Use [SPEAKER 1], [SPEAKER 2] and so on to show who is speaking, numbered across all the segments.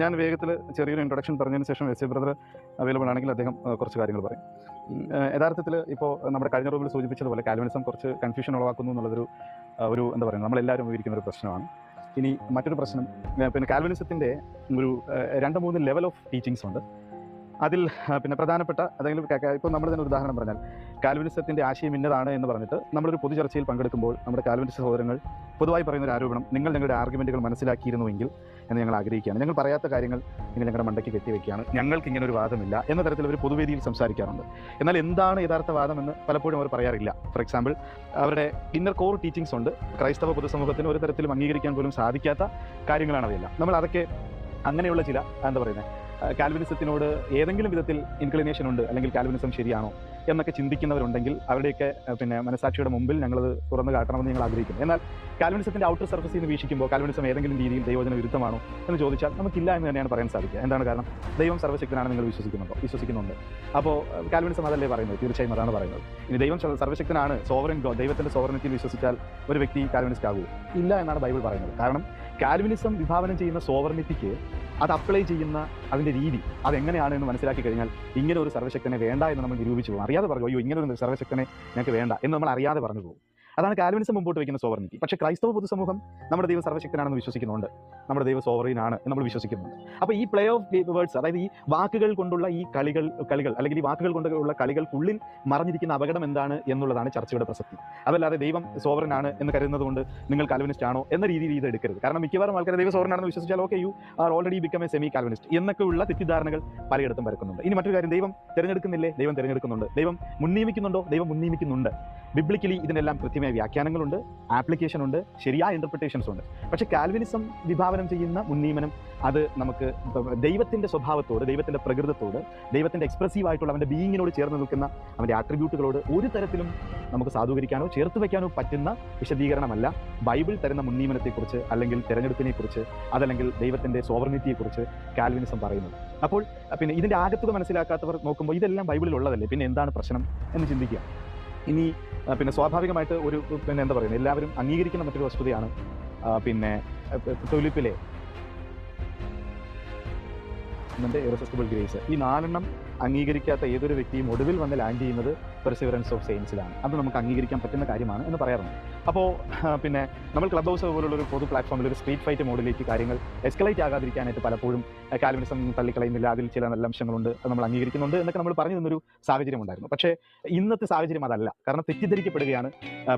[SPEAKER 1] ഞാൻ വേഗത്തിൽ ചെറിയൊരു ഇൻട്രൊഡക്ഷൻ പറഞ്ഞതിന് ശേഷം എസ് എ ബ്രദർ അവൈലബിൾ ആണെങ്കിൽ അദ്ദേഹം കുറച്ച് കാര്യങ്ങൾ പറയും. യഥാർത്ഥത്തിൽ ഇപ്പോൾ നമ്മുടെ കഴിഞ്ഞ റൂമിൽ സൂചിപ്പിച്ചതുപോലെ കാൽവിനിസം കുറച്ച് കൺഫ്യൂഷൻ ഉളവാക്കുന്നു എന്നുള്ളതൊരു ആ, ഒരു എന്താ പറയുക നമ്മളെല്ലാവരും ഉപയോഗിക്കുന്ന ഒരു പ്രശ്നമാണ്. ഇനി മറ്റൊരു പ്രശ്നം പിന്നെ കാൽവിനിസത്തിന്റെ ഒരു രണ്ട് മൂന്ന് ലെവൽ ഓഫ് ടീച്ചിങ്സ് ഉണ്ട്. അതിൽ പിന്നെ പ്രധാനപ്പെട്ട അതെങ്കിലും ഇപ്പോൾ നമ്മൾ തന്നെ ഉദാഹരണം പറഞ്ഞാൽ കാൽവിനിസത്തിന്റെ ആശയം ഇന്നതാണ് എന്ന് പറഞ്ഞിട്ട് നമ്മളൊരു പൊതുചർച്ചയിൽ പങ്കെടുക്കുമ്പോൾ നമ്മുടെ കാൽവിനിസ്റ്റ് സഹോദരങ്ങൾ പൊതുവായി പറയുന്ന ഒരു ആരോപണം നിങ്ങൾ നിങ്ങളുടെ ആർഗ്യുമെന്റുകൾ മനസ്സിലാക്കിയിരുന്നുവെങ്കിൽ എന്ന് ഞങ്ങൾ ആഗ്രഹിക്കുകയാണ്. ഞങ്ങൾ പറയാത്ത കാര്യങ്ങൾ നിങ്ങൾ ഞങ്ങളുടെ മണ്ടയ്ക്ക് കെട്ടിവെക്കുകയാണ്. ഞങ്ങൾക്ക് ഇങ്ങനെ ഒരു വാദമില്ല എന്ന തരത്തിൽ അവർ പൊതുവേദിയിൽ സംസാരിക്കാറുണ്ട്. എന്നാൽ എന്താണ് യഥാർത്ഥ വാദമെന്ന് പലപ്പോഴും അവർ പറയാറില്ല. ഫോർ എക്സാമ്പിൾ അവരുടെ ഇന്നർ കോർ ടീച്ചിങ്സ് ഉണ്ട്. ക്രൈസ്തവ പൊതുസമൂഹത്തിന് ഒരു തരത്തിലും അംഗീകരിക്കാൻ പോലും സാധിക്കാത്ത കാര്യങ്ങളാണ് അവയെല്ലാം. നമ്മൾ അതൊക്കെ അങ്ങനെയുള്ള ചില എന്താ പറയുന്നത് കാൽവിനിസത്തിനോട് ഏതെങ്കിലും വിധത്തിൽ ഇൻക്ലിനേഷൻ ഉണ്ട് അല്ലെങ്കിൽ കാൽവിനിസം ശരിയാണോ എന്നൊക്കെ ചിന്തിക്കുന്നവരുണ്ടെങ്കിൽ അവരുടെയൊക്കെ പിന്നെ മനസാക്ഷിയുടെ മുമ്പിൽ ഞങ്ങളത് തുറന്നു കാട്ടണമെന്ന് ഞങ്ങൾ ആഗ്രഹിക്കുന്നു. എന്നാൽ കാൽവിനിസത്തിന്റെ ഔട്ടർ സർഫസിൽ നിന്ന് വീക്ഷിക്കുമ്പോൾ കാൽവിനിസം ഏതെങ്കിലും രീതിയിൽ ദൈവജന വിരുദ്ധമാണോ എന്ന് ചോദിച്ചാൽ നമുക്കില്ല എന്ന് തന്നെയാണ് പറയാൻ സാധിക്കുക. എന്താണ് കാരണം? ദൈവം സർവശക്തനാണ് നിങ്ങൾ വിശ്വസിക്കുന്നുണ്ടോ? വിശ്വസിക്കുന്നുണ്ട്. അപ്പോൾ കാൽവിനിസം അതല്ലേ പറയുന്നത്? തീർച്ചയായും അതാണ് പറയുന്നത്. ഇനി ദൈവം സർവ- സർവശക്തനാണ് സോവറിൻ ഗോ ദൈവത്തിന്റെ സോവറനത്തിൽ വിശ്വസിച്ചാൽ ഒരു വ്യക്തി കാൽവിനിസ്റ്റ് ആകുമോ ഇല്ല എന്നാണ് ബൈബിൾ പറയുന്നത്. കാരണം കാൽവിനിസം വിഭാവനം ചെയ്യുന്ന സോവർണിറ്റിക്ക് അത് അപ്ലൈ ചെയ്യുന്ന അതിന്റെ രീതി അതെങ്ങനെയാണ് എന്ന് മനസ്സിലാക്കി കഴിഞ്ഞാൽ ഇങ്ങനെ ഒരു സർവശക്തനെ വേണ്ട എന്ന് നമ്മൾ നിരൂപിച്ചു പോകും. അറിയാതെ പറഞ്ഞു അയ്യോ ഇങ്ങനെ ഒരു സർവശക്തനെ ഞങ്ങൾക്ക് വേണ്ട എന്ന് നമ്മൾ അറിയാതെ പറഞ്ഞു പോകും. അതാണ് കാൽവിനിസം മുമ്പോട്ട് വയ്ക്കുന്ന സോവറിനിറ്റി പക്ഷേ ക്രൈസ്തവ പൊതുസമൂഹം നമ്മുടെ ദൈവം സർവശക്തനാണെന്ന് വിശ്വസിക്കുന്നുണ്ട്. നമ്മുടെ ദൈവം സോവറിനാണ് നമ്മൾ വിശ്വസിക്കുന്നുണ്ട്. അപ്പോൾ ഈ പ്ലേ ഓഫ് വേർഡ്സ് അതായത് ഈ വാക്കുകൾ കൊണ്ടുള്ള ഈ കളികൾ കളികൾ അല്ലെങ്കിൽ ഈ വാക്കുകൾ കൊണ്ടുള്ള കളികൾക്കുള്ളിൽ മറഞ്ഞിരിക്കുന്ന അപകടം എന്താണ് എന്നുള്ളതാണ് ചർച്ചയുടെ പ്രസക്തി. അതല്ലാതെ ദൈവം സോവറിനാണ് എന്ന് കരുതുന്നത് കൊണ്ട് നിങ്ങൾ കാൽവിനിസ്റ്റ് ആണോ എന്ന രീതിയിൽ ഇത് എടുക്കരുത്. കാരണം മിക്കവാറും ആൾക്കാർ ദൈവം സോവറിനാണെന്ന് വിശ്വസിച്ചാൽ okay you are already become a semi Calvinist എന്നൊക്കെയുള്ള തെറ്റിദ്ധാരണകൾ പലയിടത്തും പരക്കുന്നുണ്ട്. ഇനി മറ്റൊരു കാര്യം ദൈവം തിരഞ്ഞെടുക്കുന്നില്ലേ? ദൈവം തിരഞ്ഞെടുക്കുന്നുണ്ട്. ദൈവം മുൻനിയമിക്കുന്നുണ്ടോ ദൈവം മുൻനിയമിക്കുന്നുണ്ട് ബിബ്ലിക്കലി ഇതിനെല്ലാം കൃത്യമായ വ്യാഖ്യാനങ്ങളുണ്ട് ആപ്ലിക്കേഷൻ ഉണ്ട് ശരിയായ ഇന്റർപ്രിട്ടേഷൻസ് ഉണ്ട്. പക്ഷെ കാൽവിനിസം വിഭാവനം ചെയ്യുന്ന മുൻനിയമനം അത് നമുക്ക് ദൈവത്തിന്റെ സ്വഭാവത്തോട് ദൈവത്തിന്റെ പ്രകൃതത്തോട് ദൈവത്തിന്റെ എക്സ്പ്രസീവ് ആയിട്ടുള്ള അവന്റെ ബീയിങ്ങിനോട് ചേർന്ന് നിൽക്കുന്ന അവന്റെ ആട്രിബ്യൂട്ടുകളോട് ഒരു തരത്തിലും നമുക്ക് സാധൂകരിക്കാനോ ചേർത്ത് വയ്ക്കാനോ പറ്റുന്ന വിശദീകരണമല്ല. ബൈബിൾ തരുന്ന മുൻനിയമനത്തെക്കുറിച്ച് അല്ലെങ്കിൽ തിരഞ്ഞെടുപ്പിനെക്കുറിച്ച് അതല്ലെങ്കിൽ ദൈവത്തിന്റെ സോവർണിറ്റിയെക്കുറിച്ച് കാൽവിനിസം പറയുന്നത്. അപ്പോൾ പിന്നെ ഇതിന്റെ ആകത്തുക മനസ്സിലാക്കാത്തവർ നോക്കുമ്പോൾ ഇതെല്ലാം ബൈബിളിൽ ഉള്ളതല്ലേ പിന്നെ എന്താണ് പ്രശ്നം എന്ന് ചിന്തിക്കുക. ഇനി പിന്നെ സ്വാഭാവികമായിട്ട് ഒരു പിന്നെ എന്താ പറയുന്നത് എല്ലാവരും അംഗീകരിക്കുന്ന മറ്റൊരു വസ്തുതയാണ് പിന്നെ തൊലിപ്പിലെ ഗ്രേസ് ഈ നാലെണ്ണം അംഗീകരിക്കാത്ത ഏതൊരു വ്യക്തിയും ഒടുവിൽ വന്ന് ലാൻഡ് ചെയ്യുന്നത് പെർസിവറൻസ് ഓഫ് സെയിൻസിലാണ് അത് നമുക്ക് അംഗീകരിക്കാൻ പറ്റുന്ന കാര്യമാണ് എന്ന് പറയാറുണ്ട്. അപ്പോൾ പിന്നെ നമ്മൾ ക്ലബ് ഹൗസ് പോലുള്ള ഒരു പൊതു പ്ലാറ്റ്ഫോമിൽ ഒരു സ്ട്രീറ്റ് ഫൈറ്റ് മോഡിലേക്ക് കാര്യങ്ങൾ എസ്കലേറ്റ് ആകാതിരിക്കാനായിട്ട് പലപ്പോഴും കാൽവിനിസം തള്ളിക്കളയുന്നില്ല. അതിൽ ചില നല്ല അംശങ്ങളുണ്ട്. നമ്മൾ അംഗീകരിക്കുന്നുണ്ട് എന്നൊക്കെ നമ്മൾ പറഞ്ഞു തന്നൊരു സാഹചര്യം ഉണ്ടായിരുന്നു. പക്ഷേ ഇന്നത്തെ സാഹചര്യം അതല്ല. കാരണം തെറ്റിദ്ധരിക്കപ്പെടുകയാണ്.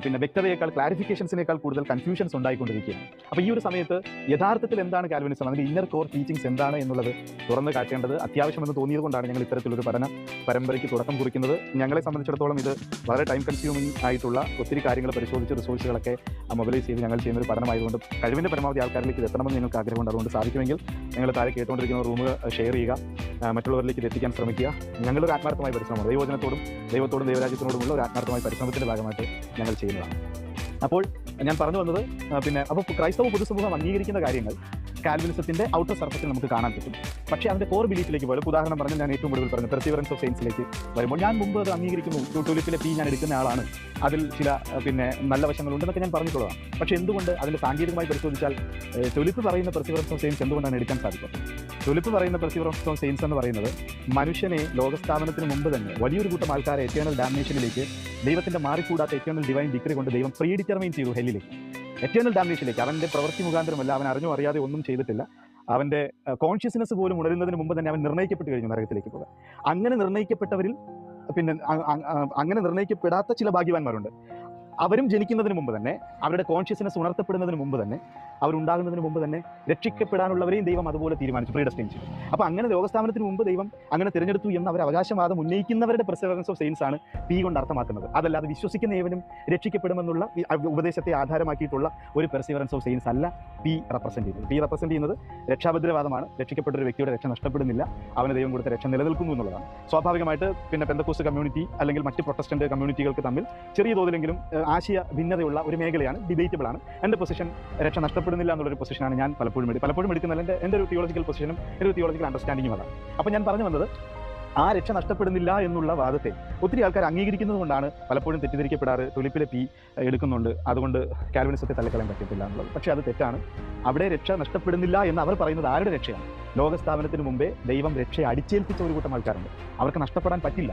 [SPEAKER 1] പിന്നെ വ്യക്തതയേക്കാൾ ക്ലാരിഫിക്കേഷൻസിനേക്കാൾ കൂടുതൽ കൺഫ്യൂഷൻസ് ഉണ്ടായിക്കൊണ്ടിരിക്കുകയാണ്. അപ്പോൾ ഈ ഒരു സമയത്ത് യഥാർത്ഥത്തിൽ എന്താണ് കാൽവിനിസം അതിന്റെ ഇന്നർ കോർ ടീച്ചിങ്സ് എന്താണ് എന്നുള്ളത് തുറന്നു കാട്ടേണ്ടത് അത്യാവശ്യമെന്ന് തോന്നിയത് കൊണ്ടാണ് ഞങ്ങൾ ഇത്തരത്തിലൊരു പഠന പരമ്പരയ്ക്ക് തുടക്കം കുറിക്കുന്നത്. ഞങ്ങളെ സംബന്ധിച്ചിടത്തോളം ഇത് വളരെ ടൈം കൺസ്യൂമിംഗ് ആയിട്ടുള്ള ഒത്തിരി കാര്യങ്ങൾ പരിശോധിച്ച് റിസോഴ്സുകളൊക്കെ മൊബൈലൈസ് ചെയ്ത് ഞങ്ങൾ ചെയ്യുന്ന ഒരു പഠനമായതുകൊണ്ട് കഴിവിന്റെ പരമാവധി ആൾക്കാരിലേക്ക് ഇത് എത്തണമെന്ന് ഞങ്ങൾക്ക് ആഗ്രഹമുണ്ട്. അതുകൊണ്ട് സാധിക്കുമെങ്കിൽ ഞങ്ങൾ താഴെ കേട്ടുകൊണ്ടിരിക്കുന്ന റൂം ഷെയർ ചെയ്യുക മറ്റുള്ളവരിലേക്ക് ഇത് എത്തിക്കാൻ ശ്രമിക്കുക. ഞങ്ങളൊരു ആത്മാർത്ഥമായ പരിശ്രമമാണ്. ദൈവജനത്തോടും ദൈവത്തോടും ദൈവരാജ്യത്തിനോടുമുള്ള ഒരു ആത്മാർത്ഥമായ പരിശ്രമത്തിന്റെ ഭാഗമായിട്ട് ഞങ്ങൾ ചെയ്യുന്നതാണ്. അപ്പോൾ ഞാൻ പറഞ്ഞു വന്നത് പിന്നെ അപ്പോൾ ക്രൈസ്തവ പൊതുസമൂഹം അംഗീകരിക്കുന്ന കാര്യങ്ങൾ കാൽവിനിസത്തിന്റെ ഔട്ടർ സർഫസിൽ നമുക്ക് കാണാൻ പറ്റും. പക്ഷേ അതിന്റെ കോർ ബിലീഫിലേക്ക് പോലും ഉദാഹരണം പറഞ്ഞ് ഞാൻ ഏറ്റവും കൂടുതൽ പറഞ്ഞു പെർസിവറൻസ് ഓഫ് സയൻസിലേക്ക് വരുമ്പോൾ ഞാൻ മുമ്പ് അത് അംഗീകരിക്കുന്നു. ടൂലിപ്പിലെ പി ഞാൻ എടുക്കുന്ന ആളാണ്. അതിൽ ചില പിന്നെ നല്ല വശങ്ങളുണ്ടെന്നൊക്കെ ഞാൻ പറഞ്ഞിട്ടുള്ളതാണ്. പക്ഷേ എന്തുകൊണ്ട് അതിന്റെ സാങ്കേതികമായി പരിശോധിച്ചാൽ ടൊലിപ്പ് പറയുന്ന പെർസിവറൻസ് ഓഫ് സയൻസ് എന്തുകൊണ്ടാണ് എടുക്കാൻ സാധിക്കും? ടൊലിപ്പ് പറയുന്ന പെർസിവറൻസ് ഓഫ് സയൻസ് എന്ന് പറയുന്നത് മനുഷ്യനെ ലോകസ്ഥാപനത്തിന് മുമ്പ് തന്നെ വലിയൊരു കൂട്ടം ആൾക്കാരെ എറ്റേണൽ ഡാമിനേഷനിലേക്ക് ദൈവത്തിന്റെ മാറിക്കൂടാത്ത എറ്റേണൽ ഡിവൈൻ ഡിഗ്രി കൊണ്ട് ദൈവം പ്രീ ഡിറ്റർമൈൻ ചെയ്തു ഹെല്ലിലേക്ക്. എറ്റേണൽ ഡാമേജിലേക്ക് അവന്റെ പ്രവൃത്തി മുഖാന്തരമല്ല അവൻ അറിഞ്ഞോ അറിയാതെ ഒന്നും ചെയ്തിട്ടില്ല. അവന്റെ കോൺഷ്യസ്നെസ് പോലും ഉണരുന്നതിന് മുമ്പ് തന്നെ അവൻ നിർണയിക്കപ്പെട്ട് കഴിഞ്ഞു നരകത്തിലേക്ക് പോകാൻ. അങ്ങനെ നിർണയിക്കപ്പെട്ടവരിൽ പിന്നെ അങ്ങനെ നിർണയിക്കപ്പെടാത്ത ചില ഭാഗ്യവാന്മാരുണ്ട്. അവരും ജനിക്കുന്നതിന് മുമ്പ് തന്നെ അവരുടെ കോൺഷ്യസ്നെസ് ഉണർത്തപ്പെടുന്നതിന് മുമ്പ് തന്നെ അവരുണ്ടാകുന്നതിന് മുമ്പ് തന്നെ രക്ഷിക്കപ്പെടാനുള്ളവരെയും ദൈവം അതുപോലെ തീരുമാനിച്ചു പ്രീഡസ്റ്റൈൻ ചെയ്തു. അപ്പോൾ അങ്ങനെ ലോകസ്ഥാപനത്തിന് മുമ്പ് ദൈവം അങ്ങനെ തിരഞ്ഞെടുത്തു എന്ന് അവർ അവകാശവാദം ഉന്നയിക്കുന്നവരുടെ പെർസെവറൻസ് ഓഫ് സെയിൻസ് ആണ് പി കൊണ്ട് അർത്ഥമാക്കുന്നത്. അതല്ലാതെ വിശ്വസിക്കുന്ന ഏവനും രക്ഷിക്കപ്പെടുമെന്നുള്ള ഉപദേശത്തെ ആധാരമാക്കിയിട്ടുള്ള ഒരു പെർസിവറൻസ് ഓഫ് സെയിൻസ് അല്ല പി റെപ്രസെന്റ് ചെയ്യുന്നത്. പി റെപ്രസെന്റ് ചെയ്യുന്നത് രക്ഷാഭദ്രവാദമാണ്. രക്ഷിക്കപ്പെട്ട ഒരു വ്യക്തിയുടെ രക്ഷ നഷ്ടപ്പെടുന്നില്ല. അവന് ദൈവം കൊടുത്ത രക്ഷ നിലനിൽക്കുന്നു എന്നുള്ളതാണ്. സ്വാഭാവികമായിട്ട് പിന്നെ പെന്തക്കോസ് കമ്മ്യൂണിറ്റി അല്ലെങ്കിൽ മറ്റ് പ്രൊട്ടസ്റ്റന്റ് കമ്മ്യൂണിറ്റികൾക്ക് തമ്മിൽ ചെറിയ തോതിലെങ്കിലും ആശയ ഭിന്നതയുള്ള ഒരു മേഖലയാണ് ഡിബേറ്റബിൾ ആണ്. എന്റെ പൊസിഷൻ രക്ഷ നഷ്ടപ്പെടുന്നില്ല എന്നുള്ളൊരു പൊസിഷനാണ് ഞാൻ പലപ്പോഴും എടുക്കുക പലപ്പോഴും എടുക്കുന്നത്. എന്റെ എന്റെ ഒരു തിയോളജിക്കൽ പൊസിഷനും എന്റെ ഒരു തിയോളജിക്കൽ അണ്ടർസ്റ്റാൻഡിങ്ങും അതാണ്. അപ്പോൾ ഞാൻ പറഞ്ഞു വന്നത് ആ രക്ഷ നഷ്ടപ്പെടുന്നില്ല എന്നുള്ള വാദത്തെ ഒത്തിരി ആൾക്കാർ അംഗീകരിക്കുന്നത് കൊണ്ടാണ് പലപ്പോഴും തെറ്റിദ്ധരിക്കപ്പെടാറ് തൊലിപ്പിലെ പി എടുക്കുന്നുണ്ട്. അതുകൊണ്ട് കാൽവിനിസത്തെ തള്ളിക്കളയാൻ പറ്റത്തില്ല എന്നുള്ളത്. പക്ഷേ അത് തെറ്റാണ്. അവിടെ രക്ഷ നഷ്ടപ്പെടുന്നില്ല എന്ന് അവർ പറയുന്നത് ആരുടെ രക്ഷയാണ്? ലോകസ്ഥാപനത്തിന് മുമ്പേ ദൈവം രക്ഷയെ അടിച്ചേൽപ്പിച്ച ഒരു കൂട്ടം ആൾക്കാരുണ്ട്. അവർക്ക് നഷ്ടപ്പെടാൻ പറ്റില്ല.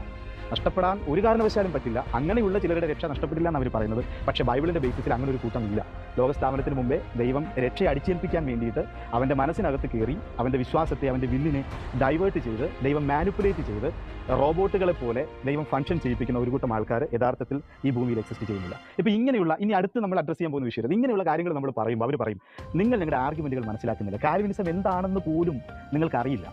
[SPEAKER 1] നഷ്ടപ്പെടാൻ ഒരു കാരണവശാലും പറ്റില്ല. അങ്ങനെയുള്ള ചിലരുടെ രക്ഷ നഷ്ടപ്പെടില്ല എന്ന് അവർ പറയുന്നത്. പക്ഷേ ബൈബിളിന്റെ ബേസിസിൽ അങ്ങനെ ഒരു കൂട്ടം ഇല്ല ലോകസ്ഥാപനത്തിന് മുമ്പേ ദൈവം രക്ഷയെ അടിച്ചേൽപ്പിക്കാൻ വേണ്ടിയിട്ട് അവന്റെ മനസ്സിനകത്ത് കയറി അവന്റെ വിശ്വാസത്തെ അവന്റെ വില്ലിനെ ഡൈവേർട്ട് ചെയ്ത് ദൈവം മാനിപ്പുലേറ്റ് ചെയ്ത് റോബോട്ടുകളെ പോലെ ദൈവം ഫംഗ്ഷൻ ചെയ്യിപ്പിക്കുന്ന ഒരു കൂട്ടം ആൾക്കാർ യഥാർത്ഥത്തിൽ ഈ ഭൂമിയിൽ എക്സിസ്റ്റ് ചെയ്യുന്നില്ല. ഇപ്പോൾ ഇങ്ങനെയുള്ള ഇനി അടുത്ത് നമ്മൾ അഡ്രസ്സ് ചെയ്യാൻ പോകുന്ന വിഷയം ഇങ്ങനെയുള്ള കാര്യങ്ങൾ നമ്മൾ പറയുമ്പോൾ അവർ പറയും നിങ്ങൾ നിങ്ങളുടെ ആർഗ്യുമെന്റുകൾ മനസ്സിലാക്കുന്നില്ല. കാൽവിനിസം എന്താണെന്ന് പോലും നിങ്ങൾക്കറിയില്ല.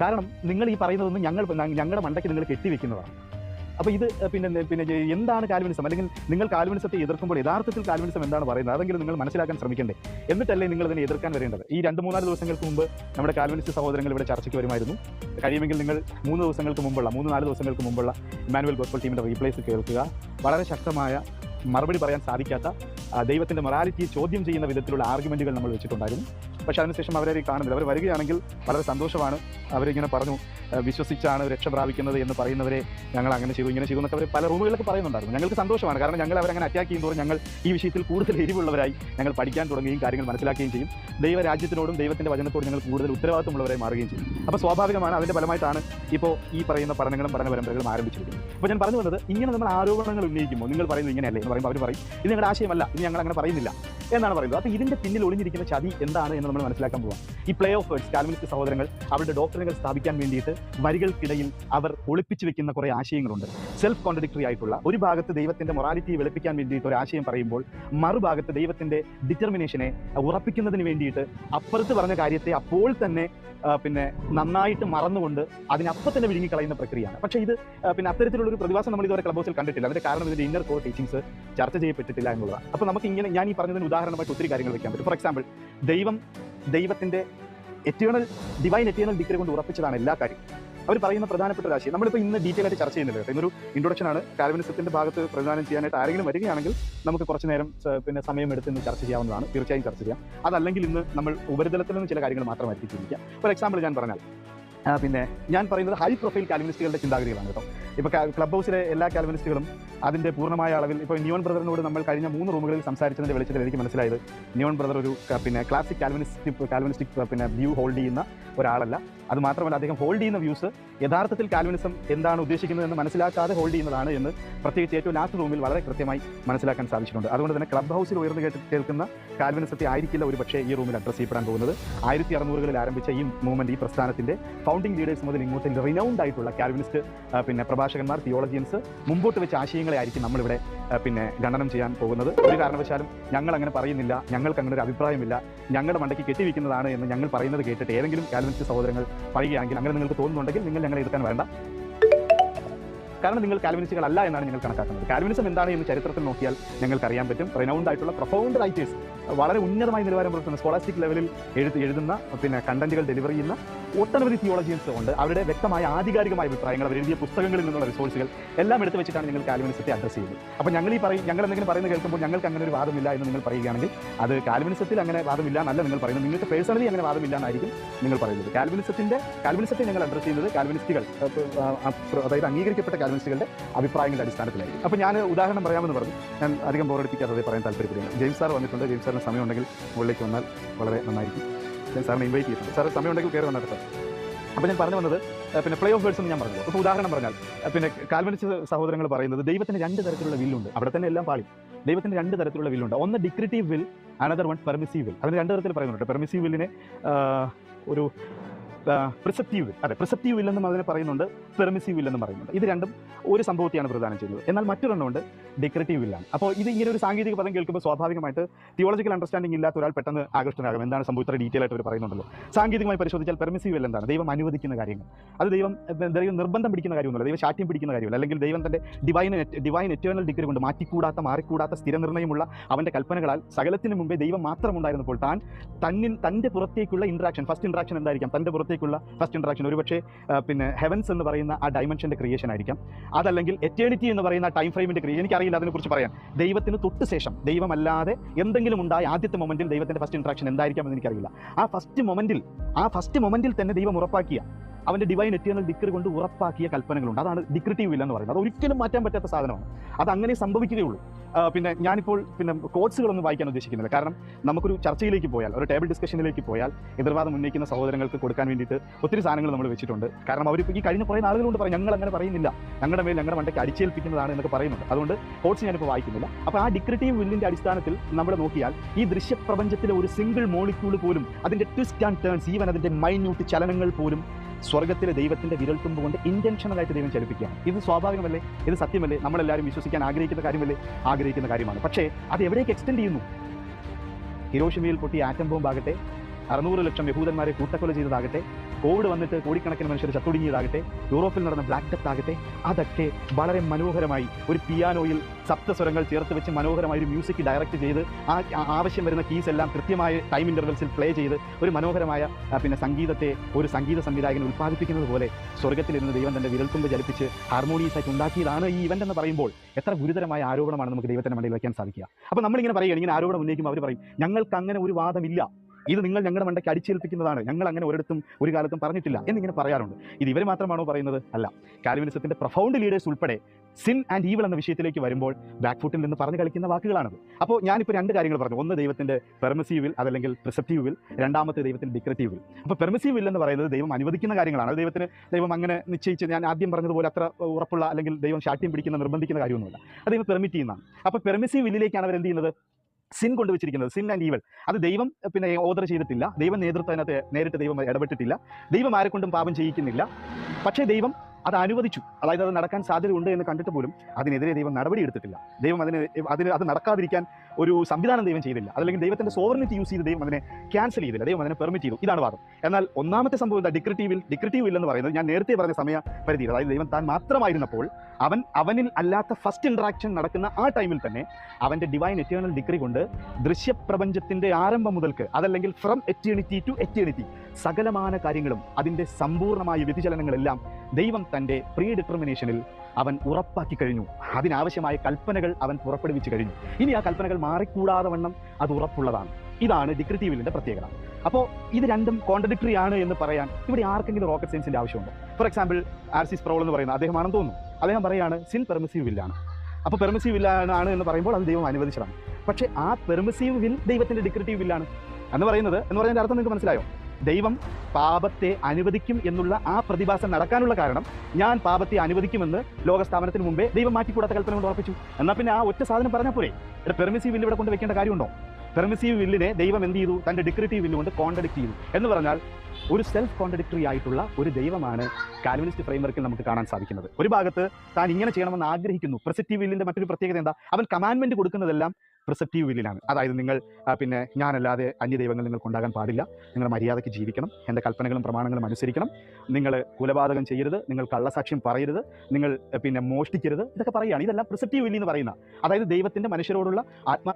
[SPEAKER 1] കാരണം നിങ്ങൾ ഈ പറയുന്നതൊന്നും ഞങ്ങൾ ഞങ്ങളുടെ മണ്ടയ്ക്ക് നിങ്ങൾ കെട്ടിവെക്കുന്നതാണ്. അപ്പോൾ ഇത് പിന്നെ പിന്നെ എന്താണ് കാൽവിനിസം? അല്ലെങ്കിൽ നിങ്ങൾ കാൽവിനിസത്തെ എതിർക്കുമ്പോൾ യഥാർത്ഥത്തിൽ കാൽവിനിസം എന്താണ് പറയുന്നത്? അതെങ്കിലും നിങ്ങൾ മനസ്സിലാക്കാൻ ശ്രമിക്കണ്ടേ. എന്നിട്ടല്ലേ നിങ്ങൾ ഇതിനെ എതിർക്കാൻ വരേണ്ടത്? ഈ രണ്ട് മൂന്നാൽ ദിവസങ്ങൾക്ക് മുമ്പ് നമ്മുടെ കാൽവിനിസ്റ്റ് സഹോദരങ്ങൾ ഇവിടെ ചർച്ചയ്ക്ക് വരുമായിരുന്നു. കഴിയുമെങ്കിൽ നിങ്ങൾ മൂന്ന് ദിവസങ്ങൾക്ക് മുമ്പുള്ള മൂന്ന് നാല് ദിവസങ്ങൾക്ക് മുമ്പുള്ള ഇമാനുവൽ ഗോസ്ബൽ ടീമിന്റെ റീപ്ലേസ് കേൾക്കുക. വളരെ ശക്തമായ മറുപടി പറയാൻ സാധിക്കാത്ത ദൈവത്തിന്റെ ദൈവത്തിന്റെ മൊറാലിറ്റി ചോദ്യം ചെയ്യുന്ന വിധത്തിലുള്ള ആർഗ്യുമെന്റുകൾ നമ്മൾ വെച്ചിട്ടുണ്ടായിരുന്നു. പക്ഷേ അതിനുശേഷം അവരെ കാണുന്നില്ല. അവർ വരികയാണെങ്കിൽ വളരെ സന്തോഷമാണ്. അവരിങ്ങനെ പറഞ്ഞു വിശ്വസിച്ചാണ് രക്ഷ പ്രാപിക്കുന്നത് എന്ന് പറയുന്നവരെ ഞങ്ങൾ അങ്ങനെ ചെയ്തു ഇങ്ങനെ ചെയ്തു എന്നൊക്കെ അവർ പല റൂമുകളിലൊക്കെ പറയുന്നുണ്ടായിരുന്നു. ഞങ്ങൾക്ക് സന്തോഷമാണ്. കാരണം ഞങ്ങൾ അവരങ്ങനെ അറ്റാക്ക് ചെയ്യുമ്പോൾ ഞങ്ങൾ ഈ വിഷയത്തിൽ കൂടുതൽ എരിവുള്ളവരായി ഞങ്ങൾ പഠിക്കാൻ തുടങ്ങുകയും കാര്യങ്ങൾ മനസ്സിലാക്കുകയും ചെയ്യും. ദൈവരാജ്യത്തിനോടും ദൈവത്തിന്റെ വചനത്തോടും ഞങ്ങൾ കൂടുതൽ ഉത്തരവാദിത്തമുള്ളവരായി മാറുകയും ചെയ്യും. അപ്പോൾ സ്വാഭാവികമാണ് അതിന്റെ ഫലമായിട്ടാണ് ഇപ്പോൾ ഈ പറയുന്ന പഠനങ്ങളും പഠന പരമ്പരകളും ആരംഭിച്ചിരിക്കുന്നത്. അപ്പോൾ ഞാൻ പറഞ്ഞു വന്നത് ഇങ്ങനെ നമ്മൾ ആരോപണങ്ങൾ ഉന്നയിക്കുമ്പോൾ നിങ്ങൾ പറയുന്നത് ഇങ്ങനെയല്ലേ എന്ന് പറയുമ്പോൾ അവർ പറയും ഇത് ഞങ്ങളുടെ ആശയമല്ല ഇത് ഞങ്ങൾ അങ്ങനെ പറയുന്നില്ല എന്നാണ് പറയുന്നത്. അപ്പോൾ ഇതിന്റെ പിന്നിൽ ഒളിഞ്ഞിരിക്കുന്ന ചതി എന്താണ് എന്ന് നമ്മൾ മനസ്സിലാക്കാൻ പോവാം. ഈ പ്ലേ ഓഫ് വേർഡ്സ് കാൽവിനിസ്റ്റ് സഹോദരങ്ങൾ അവരുടെ ഡോക്ടറുകൾ സ്ഥാപിക്കാൻ വേണ്ടിയിട്ട് വരികൾക്കിടയിൽ അവർ ഒളിപ്പിച്ചു വെക്കുന്ന കുറേ ആശയങ്ങളുണ്ട്. സെൽഫ് കോൺട്രഡിക്ടറി ആയിട്ടുള്ള ഒരു ഭാഗത്ത് ദൈവത്തിന്റെ മൊറാലിറ്റി വെളുപ്പിക്കാൻ വേണ്ടിയിട്ട് ഒരു ആശയം പറയുമ്പോൾ മറുഭാഗത്ത് ദൈവത്തിന്റെ ഡിറ്റർമിനേഷനെ ഉറപ്പിക്കുന്നതിന് വേണ്ടിയിട്ട് അപ്പുറത്ത് പറഞ്ഞ കാര്യത്തെ അപ്പോൾ തന്നെ പിന്നെ നന്നായിട്ട് മറന്നുകൊണ്ട് അതിനപ്പം തന്നെ വിഴുങ്ങിക്കളയുന്ന പ്രക്രിയയാണ്. പക്ഷെ ഇത് പിന്നെ അത്തരത്തിലുള്ള ഒരു പ്രതിഭാസം നമ്മൾ ഇതുവരെ ക്ലബ് ഹൗസിൽ കണ്ടിട്ടില്ല. അതിന്റെ കാരണം ഇതിന്റെ ഇന്നർ കോർ ടീച്ചിങ്സ് ചർച്ച ചെയ്യപ്പെട്ടിട്ടില്ല എന്നുള്ളതാണ്. അപ്പോൾ നമുക്ക് ഇങ്ങനെ ഞാൻ ഈ പറഞ്ഞതിന് ഉദാഹരണമായിട്ട് ഒത്തിരി കാര്യങ്ങൾ വെക്കാൻ പറ്റും. ഫോർ എക്സാമ്പിൾ ദൈവം ദൈവത്തിന്റെ എറ്റേണൽ ഡിവൈൻ എറ്റേണൽ ഡിഗ്രി കൊണ്ട് ഉറപ്പിച്ചതാണ് എല്ലാ കാര്യവും. അവർ പറയുന്ന പ്രധാനപ്പെട്ട ഒരു ആശയം. നമ്മളിപ്പോൾ ഇന്ന് ഡീറ്റെയിൽ ആയിട്ട് ചർച്ച ചെയ്യുന്നില്ല? കേട്ടോ ഇന്നൊരു ഇൻട്രൊഡക്ഷൻ ആണ്. കാൽവിനിസത്തിന്റെ ഭാഗത്ത് പ്രദാനം ചെയ്യാനായിട്ട് ആരെങ്കിലും വരികയാണെങ്കിൽ നമുക്ക് കുറച്ച് നേരം പിന്നെ സമയമെടുത്ത് ഇന്ന് ചർച്ച ചെയ്യാവുന്നതാണ്. തീർച്ചയായും ചർച്ച ചെയ്യാം. അതല്ലെങ്കിൽ ഇന്ന് നമ്മൾ ഉപരിതലത്തിൽ നിന്ന് ചില കാര്യങ്ങൾ മാത്രമായിരിക്കും ചിന്തിക്കാം ഫോർ എക്സാമ്പിൾ ഞാൻ പറഞ്ഞാൽ പിന്നെ ഞാൻ പറയുന്നത് ഹൈ പ്രൊഫൈൽ കാൽവിനിസ്റ്റുകളുടെ ചിന്താഗതികളാണ് കേട്ടോ. ഇപ്പോൾ ക്ലബ് ഹൗസിലെ എല്ലാ കാൽവിനിസ്റ്റുകളും അതിന്റെ പൂർണമായ അളവിൽ ഇപ്പോൾ ന്യൂൺ ബ്രദറിനോട് നമ്മൾ കഴിഞ്ഞ മൂന്ന് റൂമുകളിൽ സംസാരിച്ചതിന്റെ വെളിച്ചത്തിൽ എനിക്ക് മനസ്സിലായത് ന്യൂൺ ബ്രദർ ഒരു പിന്നെ ക്ലാസിക് കാൽവിനിസ്റ്റിക് കാൽവിനിസ്റ്റിക് പിന്നെ വ്യൂ ഹോൾഡ് ചെയ്യുന്ന ഒരാളല്ല. അത് മാത്രമല്ല അദ്ദേഹം ഹോൾഡ് ചെയ്യുന്ന വ്യൂസ് യഥാർത്ഥത്തിൽ കാൽവിനിസം എന്താണ് ഉദ്ദേശിക്കുന്നത് എന്ന് മനസ്സിലാക്കാതെ ഹോൾഡ് ചെയ്യുന്നതാണ് എന്ന് പ്രത്യേകിച്ച് ഏറ്റവും ലാസ്റ്റ് റൂമിൽ വളരെ കൃത്യമായി മനസ്സിലാക്കാൻ സാധിച്ചിട്ടുണ്ട്. അതുകൊണ്ട് തന്നെ ക്ലബ് ഹൗസിൽ ഉയർന്നു കേൾക്കുന്ന കാൽവിനിസത്തെ ആയിരിക്കില്ല ഒരു പക്ഷേ ഈ റൂമിൽ അഡ്രസ് ചെയ്യപ്പെടാൻ പോകുന്നത്. ആയിരത്തി അറുന്നൂറുകളിൽ ആരംഭിച്ച ഈ മൂവ്മെന്റ് ഈ പ്രസ്ഥാനത്തിന്റെ ഫൗണ്ടിംഗ് ലീഡേഴ്സ് മുതൽ ഇങ്ങോട്ട് റിനൗണ്ട് ആയിട്ടുള്ള കാൽവിനിസ്റ്റ് പിന്നെ പ്രഭാഷകന്മാർ തിയോളജിയൻസ് മുമ്പോട്ട് വെച്ച ആശയങ്ങളെ ആയിരിക്കും നമ്മളിവിടെ പിന്നെ ഖണ്ഡനം ചെയ്യാൻ പോകുന്നത്. ഒരു കാരണവശാലും ഞങ്ങൾ അങ്ങനെ പറയുന്നില്ല. ഞങ്ങൾക്ക് അങ്ങനെ ഒരു അഭിപ്രായമില്ല. ഞങ്ങളുടെ മണ്ടയ്ക്ക് കെട്ടിവിക്കുന്നതാണ് എന്ന് ഞങ്ങൾ പറയുന്നത് കേട്ടിട്ട് ഏതെങ്കിലും കാൽവിനിസ്റ്റ് സഹോദരങ്ങൾ പറയുകയാണെങ്കിൽ അങ്ങനെ നിങ്ങൾക്ക് തോന്നുന്നുണ്ടെങ്കിൽ നിങ്ങൾ ഞങ്ങളെ എതിർക്കാൻ വേണ്ട. കാരണം നിങ്ങൾ കാൽവിനിസ്റ്റുകളല്ല എന്നാണ് ഞങ്ങൾ കണക്കാക്കുന്നത്. കാൽവിനിസം എന്താണ് എന്ന് ചരിത്രത്തിൽ നോക്കിയാൽ ഞങ്ങൾക്ക് അറിയാൻ പറ്റും. റിനൗണ്ട് ആയിട്ടുള്ള പ്രൊഫൗണ്ട് റൈറ്റേഴ്സ് വളരെ ഉന്നതമായ നിലവാരം പുലർത്തുന്ന സ്കോളാസ്റ്റിക് ലെവലിൽ എഴുതി എഴുതുന്ന പിന്നെ കണ്ടന്റുകൾ ഡെലിവർ ചെയ്യുന്ന ഒട്ടനവധി തിയോളജിയൻസ് ഉണ്ട്. അവരുടെ വ്യക്തമായ ആധികാരികമായ അഭിപ്രായങ്ങൾ അവർ എഴുതിയ പുസ്തകങ്ങളിൽ നിന്നുള്ള റിസോഴ്സുകൾ എല്ലാം എടുത്തു വെച്ചിട്ടാണ് നിങ്ങൾ കാൽവിനിസത്തെ അഡ്രസ് ചെയ്യുന്നത്. അപ്പോൾ ഞങ്ങൾ ഈ പറയും ഞങ്ങൾ എന്തെങ്കിലും പറയുന്നത് കേൾക്കുമ്പോൾ ഞങ്ങൾക്ക് അങ്ങനെ ഒരു വാദമില്ല എന്ന് നിങ്ങൾ പറയുകയാണെങ്കിൽ അത് കാൽവിനിസത്തിൽ അങ്ങനെ വാദമില്ല എന്നല്ല നിങ്ങൾ പറയുന്നത്. നിങ്ങൾക്ക് പേഴ്സണലി അങ്ങനെ വാദമില്ല എന്നായിരിക്കും നിങ്ങൾ പറയുന്നത്. കാൽവിനിസത്തിന്റെ കാൽവിനിസത്തെ ഞങ്ങൾ അഡ്രസ് ചെയ്യുന്നത് കാൽവിനിസ്റ്റുകൾ അതായത് അംഗീകരിക്കപ്പെട്ട കാൽവിനിസ്റ്റുകളുടെ അഭിപ്രായങ്ങളുടെ അടിസ്ഥാനത്തിലായിരിക്കും. അപ്പോൾ ഞാൻ ഉദാഹരണം പറയാമെന്ന് പറഞ്ഞു. ഞാൻ അധികം ബോറടിപ്പിക്കാതെ പറയാൻ താല്പര്യപ്പെടുന്നു. ജെയിംസ് സാർ വന്നിട്ടുണ്ട്. ജെയിംസ് സാറിന് സമയമുണ്ടെങ്കിൽ മുകളിലേക്ക് വന്നാൽ വളരെ നന്നായിരിക്കും. ഞാൻ സാറിനെ ഇൻവൈറ്റ് ചെയ്തിട്ടുണ്ട്. സാർ സമയമുണ്ടെങ്കിൽ കയറി വന്നിട്ട് സാർ അപ്പോൾ ഞാൻ പറഞ്ഞു വന്നത് പിന്നെ പ്ലേ ഓഫ് വേർഡ്സ് എന്ന് ഞാൻ പറഞ്ഞു. അപ്പോൾ ഉദാഹരണം പറഞ്ഞാൽ പിന്നെ കാൽവനിസ്റ്റ് സഹോദരങ്ങൾ പറയുന്നത് ദൈവത്തിന് രണ്ട് തരത്തിലുള്ള വില്ലുണ്ട് അവിടെ തന്നെ എല്ലാം പാളി. ദൈവത്തിന് രണ്ട് തരത്തിലുള്ള വില്ലുണ്ട് ഒന്ന് decretive will another one permissive will അതിന് രണ്ട് തരത്തിൽ പറയുന്നുണ്ട്. പെർമിസീവ് വില്ലിനെ ഒരു പ്രിസെപ്റ്റീവ് അതെ പ്രിസെപ്റ്റീവ് വില്ലെന്നും അതിനെ പറയുന്നുണ്ട് പെർമിസീവ് വില്ലെന്നും പറയുന്നുണ്ട്. ഇത് രണ്ടും ഒരു സംഭവത്തെയാണ് പ്രദാനം ചെയ്യുന്നത്. എന്നാൽ മറ്റൊരെണ്ണമുണ്ട് ഡെക്കറേറ്റീവ് വില്ലാണ് അപ്പോൾ ഇത് ഇങ്ങനെ ഒരു സാങ്കേതിക പദം കേൾക്കുമ്പോൾ സ്വാഭാവികമായിട്ട് തിയോളജിക്കൽ അണ്ടർസ്റ്റാൻഡിംഗ് ഇല്ലാത്ത ഒരാൾ പെട്ടെന്ന് ആകൃഷ്ടനാകും. എന്താണ് സംഭവം? ഇത്ര ഡീറ്റെയിൽ ആയിട്ട് അവർ പറയുന്നുണ്ടല്ലോ. സാങ്കേതികമായി പരിശോധിച്ചാൽ പെർമിസീവ് വില്ല എന്താണ്? ദൈവം അനുവദിക്കുന്ന കാര്യങ്ങൾ. അത് ദൈവം ദൈവം നിർബന്ധം പിടിക്കുന്ന കാര്യമൊന്നുമല്ല. ദൈവം ശാഠ്യം പിടിക്കുന്ന കാര്യമല്ല. അല്ലെങ്കിൽ ദൈവം തന്റെ ഡിവൈൻ ഡിവൈൻ എറ്റേണൽ ഡിഗ്രി കൊണ്ട് മാറ്റിക്കൂടാത്ത മാറിക്കൂടാത്ത സ്ഥിരനിർണയമുള്ള അവന്റെ കൽപ്പനകളാൽ സകലത്തിന് മുമ്പേ ദൈവം മാത്രം ഉണ്ടായിരുന്നപ്പോൾ താൻ തന്നിൽ തന്റെ പുറത്തേക്കുള്ള ഇന്ററാക്ഷൻ ഫസ്റ്റ് ഇന്ററാക്ഷൻ എന്തായിരിക്കാം? തന്റെ പുറത്തേക്കുള്ള ഫസ്റ്റ് ഇൻട്രാക്ഷൻ ഒരുപക്ഷെ പിന്നെ ഹെവൻസ് എന്ന് പറയുന്ന ആ ഡയമെൻഷന്റെ ക്രിയേഷൻ ആയിരിക്കാം. അതല്ലെങ്കിൽ എറ്റേണിറ്റി എന്ന് പറയുന്ന ടൈം ഫ്രെയിമിന്റെ ക്രിയേഷൻ എനിക്കറിയില്ല അതിനെക്കുറിച്ച് പറയാം ദൈവത്തിന് തൊട്ട് ശേഷം ദൈവമല്ലാതെ എന്തെങ്കിലും ഉണ്ടായ ആദ്യത്തെ മൊമെന്റിൽ ദൈവത്തിന്റെ ഫസ്റ്റ് ഇൻട്രാക്ഷൻ എന്തായിരിക്കാം എന്ന് എനിക്കറിയില്ല. ആ ഫസ്റ്റ് മൊമെന്റിൽ ആ ഫസ്റ്റ് മൊമെന്റിൽ തന്നെ ദൈവം ഉറപ്പാക്കിയ അവന്റെ ഡിവൈൻ എറ്റേണൽ ഡിക്രി കൊണ്ട് ഉറപ്പാക്കിയ കൽപ്പനകളുണ്ട്. അതാണ് ഡിക്രിറ്റീവ് ഇല്ലെന്ന് പറയുന്നത്. അത് ഒരിക്കലും മാറ്റാൻ പറ്റാത്ത സാധനമാണ്. അത് അങ്ങനെ സംഭവിക്കുകയുള്ളൂ പിന്നെ ഞാനിപ്പോൾ പിന്നെ കോഴ്സുകളൊന്നും വായിക്കാൻ ഉദ്ദേശിക്കുന്നില്ല. കാരണം നമുക്കൊരു ചർച്ചയിലേക്ക് പോയാൽ ഒരു ടേബിൾ ഡിസ്കഷനിലേക്ക് പോയാൽ എതിർവാദം ഉന്നയിക്കുന്ന സഹോദരങ്ങൾക്ക് കൊടുക്കാൻ വേണ്ടിയിട്ട് ഒത്തിരി സാധനങ്ങൾ നമ്മൾ വെച്ചിട്ടുണ്ട്. കാരണം അവർ ഈ കഴിഞ്ഞ കുറേ നാളുകളുണ്ട് പറയും ഞങ്ങൾ അങ്ങനെ പറയുന്നില്ല. ഞങ്ങളുടെ മേൽ ഞങ്ങളുടെ മണ്ടയ്ക്ക് അടിച്ചേൽപ്പിക്കുന്നതാണ് എന്നൊക്കെ പറയുന്നുണ്ട്. അതുകൊണ്ട് കോഴ്സ് ഞാനിപ്പോൾ വായിക്കുന്നില്ല. അപ്പോൾ ആ ഡിക്രിറ്റീവ് വില്ലിന്റെ അടിസ്ഥാനത്തിൽ നമ്മൾ നോക്കിയാൽ ഈ ദൃശ്യപ്രപഞ്ചത്തിലെ ഒരു സിംഗിൾ മോളിക്യൂൾ പോലും അതിന്റെ ട്വിസ്റ്റ് ആൻഡ് ടേൺസ് ഈവൻ അതിന്റെ മൈന്യൂട്ട് ചലനങ്ങൾ പോലും സ്വർഗത്തിലെ ദൈവത്തിന്റെ വിരൽത്തുമ്പ് കൊണ്ട് ഇന്റൻഷണലായിട്ട് ദൈവം ചലിപ്പിക്കുകയാണ്. ഇത് സ്വാഭാവികമല്ലേ? ഇത് സത്യമല്ലേ? നമ്മളെല്ലാവരും വിശ്വസിക്കാൻ ആഗ്രഹിക്കുന്ന കാര്യമല്ലേ? ആഗ്രഹിക്കുന്ന കാര്യമാണ്. പക്ഷേ അത് എവിടേക്ക് എക്സ്റ്റെൻഡ് ചെയ്യുന്നു? ഹിരോഷിമയിൽ പൊട്ടി ആറ്റം ബോംബാകട്ടെ അറുന്നൂറ് ലക്ഷം യഹൂദന്മാരെ കൂട്ടക്കൊല ചെയ്തതാകട്ടെ കോവിഡ് വന്നിട്ട് കോടിക്കണക്കിന് മനുഷ്യർ ചത്തൊടുങ്ങിയതാകട്ടെ യൂറോപ്പിൽ നടന്ന ബ്ലാക്ക് ഡെത്ത് ആകട്ടെ അതൊക്കെ വളരെ മനോഹരമായി ഒരു പിയാനോയിൽ സപ്തസ്വരങ്ങൾ ചേർത്ത് വെച്ച് മനോഹരമായി ഒരു മ്യൂസിക് ഡയറക്റ്റ് ചെയ്ത് ആ ആവശ്യം വരുന്ന കീസ് എല്ലാം കൃത്യമായ ടൈം ഇന്റർവെൽസിൽ പ്ലേ ചെയ്ത് ഒരു മനോഹരമായ പിന്നെ സംഗീതത്തെ ഒരു സംഗീത സംവിധായകൻ ഉൽപ്പാദിപ്പിക്കുന്നത് പോലെ സ്വർഗത്തിലിരുന്ന് ദൈവം തന്റെ വിരൽത്തുമ്പ് ജലിപ്പിച്ച് ഹാർമോണിയസ് ആയിട്ട് ഉണ്ടാക്കിയതാണ് ഈ ഇവന്റ് എന്ന് പറയുമ്പോൾ എത്ര ഗുരുതരമായ ആരോപണമാണ് നമുക്ക് ദൈവത്തിന്റെ മണ്ടയിൽ വയ്ക്കാൻ സാധിക്കുക. അപ്പോൾ നമ്മളിങ്ങനെ പറയുകയാണ് ഇങ്ങനെ ആരോപണം ഉന്നയിക്കുമ്പോൾ അവർ പറയും ഞങ്ങൾക്ക് അങ്ങനെ ഒരു വാദമില്ല. ഇത് നിങ്ങൾ ഞങ്ങളുടെ മണ്ടയ്ക്ക് അടിച്ചേൽപ്പിക്കുന്നതാണ്. ഞങ്ങൾ അങ്ങനെ ഒരിടത്തും ഒരു കാലത്തും പറഞ്ഞിട്ടില്ല എന്നിങ്ങനെ പറയാറുണ്ട്. ഇത് ഇവർ മാത്രമാണോ പറയുന്നത്? അല്ല. കാൽവിനിസത്തിന്റെ പ്രൊഫൗണ്ട് ലീഡേഴ്സ് ഉൾപ്പെടെ സിൻ ആൻഡ് ഈവൾ എന്ന വിഷയത്തിലേക്ക് വരുമ്പോൾ ബാക്ക് ഫുട്ടിൽ നിന്ന് പറഞ്ഞു കളിക്കുന്ന വാക്കുകളാണത്. അപ്പോൾ ഞാനിപ്പോൾ രണ്ട് കാര്യങ്ങൾ പറഞ്ഞു. ഒന്ന് ദൈവത്തിന്റെ പെർമസീവിൽ അതല്ലെങ്കിൽ പ്രിസപ്റ്റീവിൽ വിൽ രണ്ടാമത്തെ ദൈവത്തിന്റെ ഡിക്രറ്റീവിൽ അപ്പോൾ പെർമസീവിൽ എന്ന് പറയുന്നത് ദൈവം അനുവദിക്കുന്ന കാര്യങ്ങളാണ്. ദൈവത്തിന് ദൈവം അങ്ങനെ നിശ്ചയിച്ച് ഞാൻ ആദ്യം പറഞ്ഞതുപോലെ അത്ര ഉറപ്പുള്ള അല്ലെങ്കിൽ ദൈവം ശാഠ്യം പിടിക്കുന്ന നിർബന്ധിക്കുന്ന കാര്യമൊന്നുമില്ല. അത് ദൈവം പെർമിറ്റ് ചെയ്യുന്നതാണ്. അപ്പോൾ പെർമിസീവ് വില്ലിലേക്കാണ് അവർ എന്ത് ചെയ്യുന്നത്? സിൻ കൊണ്ടുവച്ചിരിക്കുന്നത് സിൻ ആൻഡ് ഈവൽ അത് ദൈവം പിന്നെ ഓർഡർ ചെയ്തിട്ടില്ല. ദൈവം നേതൃത്വം അതിനകത്ത് നേരിട്ട് ദൈവം ഇടപെട്ടിട്ടില്ല. ദൈവം ആരെക്കൊണ്ടും പാപം ചെയ്യിക്കുന്നില്ല. പക്ഷേ ദൈവം അത് അനുവദിച്ചു. അതായത് അത് നടക്കാൻ സാധ്യതയുണ്ട് എന്ന് കണ്ടിട്ട് പോലും അതിനെതിരെ ദൈവം നടപടി എടുത്തിട്ടില്ല. ദൈവം അതിന് അതിന് അത് നടക്കാതിരിക്കാൻ ഒരു സംവിധാനം ദൈവം ചെയ്തില്ല. അതല്ലെങ്കിൽ ദൈവത്തിന്റെ സോവറിനിറ്റി യൂസ് ചെയ്ത് ദൈവം അതിനെ ക്യാൻസൽ ചെയ്തില്ല. ദൈവം അതിനെ പെർമിറ്റ് ചെയ്തു. ഇതാണ് വാദം. എന്നാൽ ഒന്നാമത്തെ സംഭവം എന്താ? ഡിക്രിറ്റീവിൽ ഡിക്രിറ്റീവ് ഇല്ലെന്ന് പറയുന്നത് ഞാൻ നേരത്തെ പറഞ്ഞ സമയ പരിധിയിൽ അതായത് ദൈവം താൻ മാത്രമായിരുന്നപ്പോൾ അവൻ അവനിൽ അല്ലാത്ത ഫസ്റ്റ് ഇൻട്രാക്ഷൻ നടക്കുന്ന ആ ടൈമിൽ തന്നെ അവന്റെ ഡിവൈൻ എറ്റേണൽ ഡിഗ്രി കൊണ്ട് ദൃശ്യപ്രപഞ്ചത്തിന്റെ ആരംഭം മുതൽക്ക് അതല്ലെങ്കിൽ ഫ്രം എറ്റേണിറ്റി ടു എറ്റേണിറ്റി സകലമായ കാര്യങ്ങളും അതിന്റെ സമ്പൂർണമായ വ്യതിചലനങ്ങളെല്ലാം ദൈവം തന്റെ പ്രീ ഡിറ്റർമിനേഷനിൽ അവൻ ഉറപ്പാക്കി കഴിഞ്ഞു. അതിനാവശ്യമായ കൽപ്പനകൾ അവൻ പുറപ്പെടുവിച്ചു കഴിഞ്ഞു. ഇനി ആ കൽപ്പനകൾ മാറിക്കൂടാതെ വണ്ണം അത് ഉറപ്പുള്ളതാണ്. ഇതാണ് ഡിക്രിറ്റീവിലിന്റെ പ്രത്യേകത. അപ്പോൾ ഇത് രണ്ടും കോൺട്രഡിക്ടറി ആണ് എന്ന് പറയാൻ ഇവിടെ ആർക്കെങ്കിലും റോക്കറ്റ് സയൻസിന്റെ ആവശ്യമുണ്ടോ? ഫോർ എക്സാമ്പിൾ ആർസിസ് പ്രോൾ എന്ന് പറയുന്നത് അദ്ദേഹമാണെന്ന് തോന്നുന്നു. അദ്ദേഹം പറയാണ് സിൻ പെർമിസീവ് വില്ലാണ് അപ്പോൾ പെർമിസീവ് ആണ് എന്ന് പറയുമ്പോൾ അത് ദൈവം അനുവദിച്ചതാണ്. പക്ഷേ ആ പെർമിസീവ് വിൽ ദൈവത്തിന്റെ ഡിക്രിറ്റീവ് വില്ലാണ് എന്ന് പറയുന്നത് എന്ന് പറയുന്നതിന്റെ അർത്ഥം നിങ്ങൾക്ക് മനസ്സിലായോ? ദൈവം പാപത്തെ അനുവദിക്കും എന്നുള്ള ആ പ്രതിഭാസം നടക്കാനുള്ള കാരണം ഞാൻ പാപത്തെ അനുവദിക്കുമെന്ന് ലോകസ്ഥാപനത്തിന് മുമ്പേ ദൈവം മാറ്റിക്കൂടാത്ത കൽപ്പന കൊണ്ട് ഉറപ്പിച്ചു. എന്നാൽ പിന്നെ ആ ഒറ്റ സാധനം പറഞ്ഞാൽ പോരെ? ഇവിടെ പെർമിസീവ് ബില്ല് ഇവിടെ കൊണ്ട് വെക്കേണ്ട കാര്യമുണ്ടോ? പെർമിസീവ് ബില്ലിനെ ദൈവം എന്ത് ചെയ്തു? തന്റെ ഡിക്രിറ്റീവ് ബില്ല് കൊണ്ട് കോൺട്രഡിക്ട് ചെയ്തു. എന്ന് പറഞ്ഞാൽ ഒരു സെൽഫ് കോൺട്രഡിക്ടറി ആയിട്ടുള്ള ഒരു ദൈവമാണ് കാൽവിനിസ്റ്റ് ഫ്രെയിംവർക്കിൽ നമുക്ക് കാണാൻ സാധിക്കുന്നത്. ഒരു ഭാഗത്ത് താൻ ഇങ്ങനെ ചെയ്യണമെന്ന് ആഗ്രഹിക്കുന്നു. പ്രസിറ്റീവ് വില്ലിന്റെ മറ്റൊരു പ്രത്യേകത എന്താ? അവൻ കമാൻമെന്റ് കൊടുക്കുന്നതെല്ലാം പ്രസക്റ്റീവ് വില്ലിലാണ് അതായത് നിങ്ങൾ പിന്നെ ഞാനല്ലാതെ അന്യ ദൈവങ്ങൾ നിങ്ങൾക്ക് ഉണ്ടാകാൻ പാടില്ല. നിങ്ങൾ മര്യാദയ്ക്ക് ജീവിക്കണം. എന്റെ കൽപ്പനകളും പ്രമാണങ്ങളും അനുസരിക്കണം. നിങ്ങൾ കുലപാതകം ചെയ്യരുത്. നിങ്ങൾ കള്ളസാക്ഷ്യം പറയരുത്. നിങ്ങൾ പിന്നെ മോഷ്ടിക്കരുത്. ഇതൊക്കെ പറയുകയാണ്. ഇതെല്ലാം പ്രിസെപ്റ്റീവ് വില്ലി എന്ന് പറയുന്ന. അതായത് ദൈവത്തിന്റെ മനുഷ്യരോടുള്ള ആത്മാ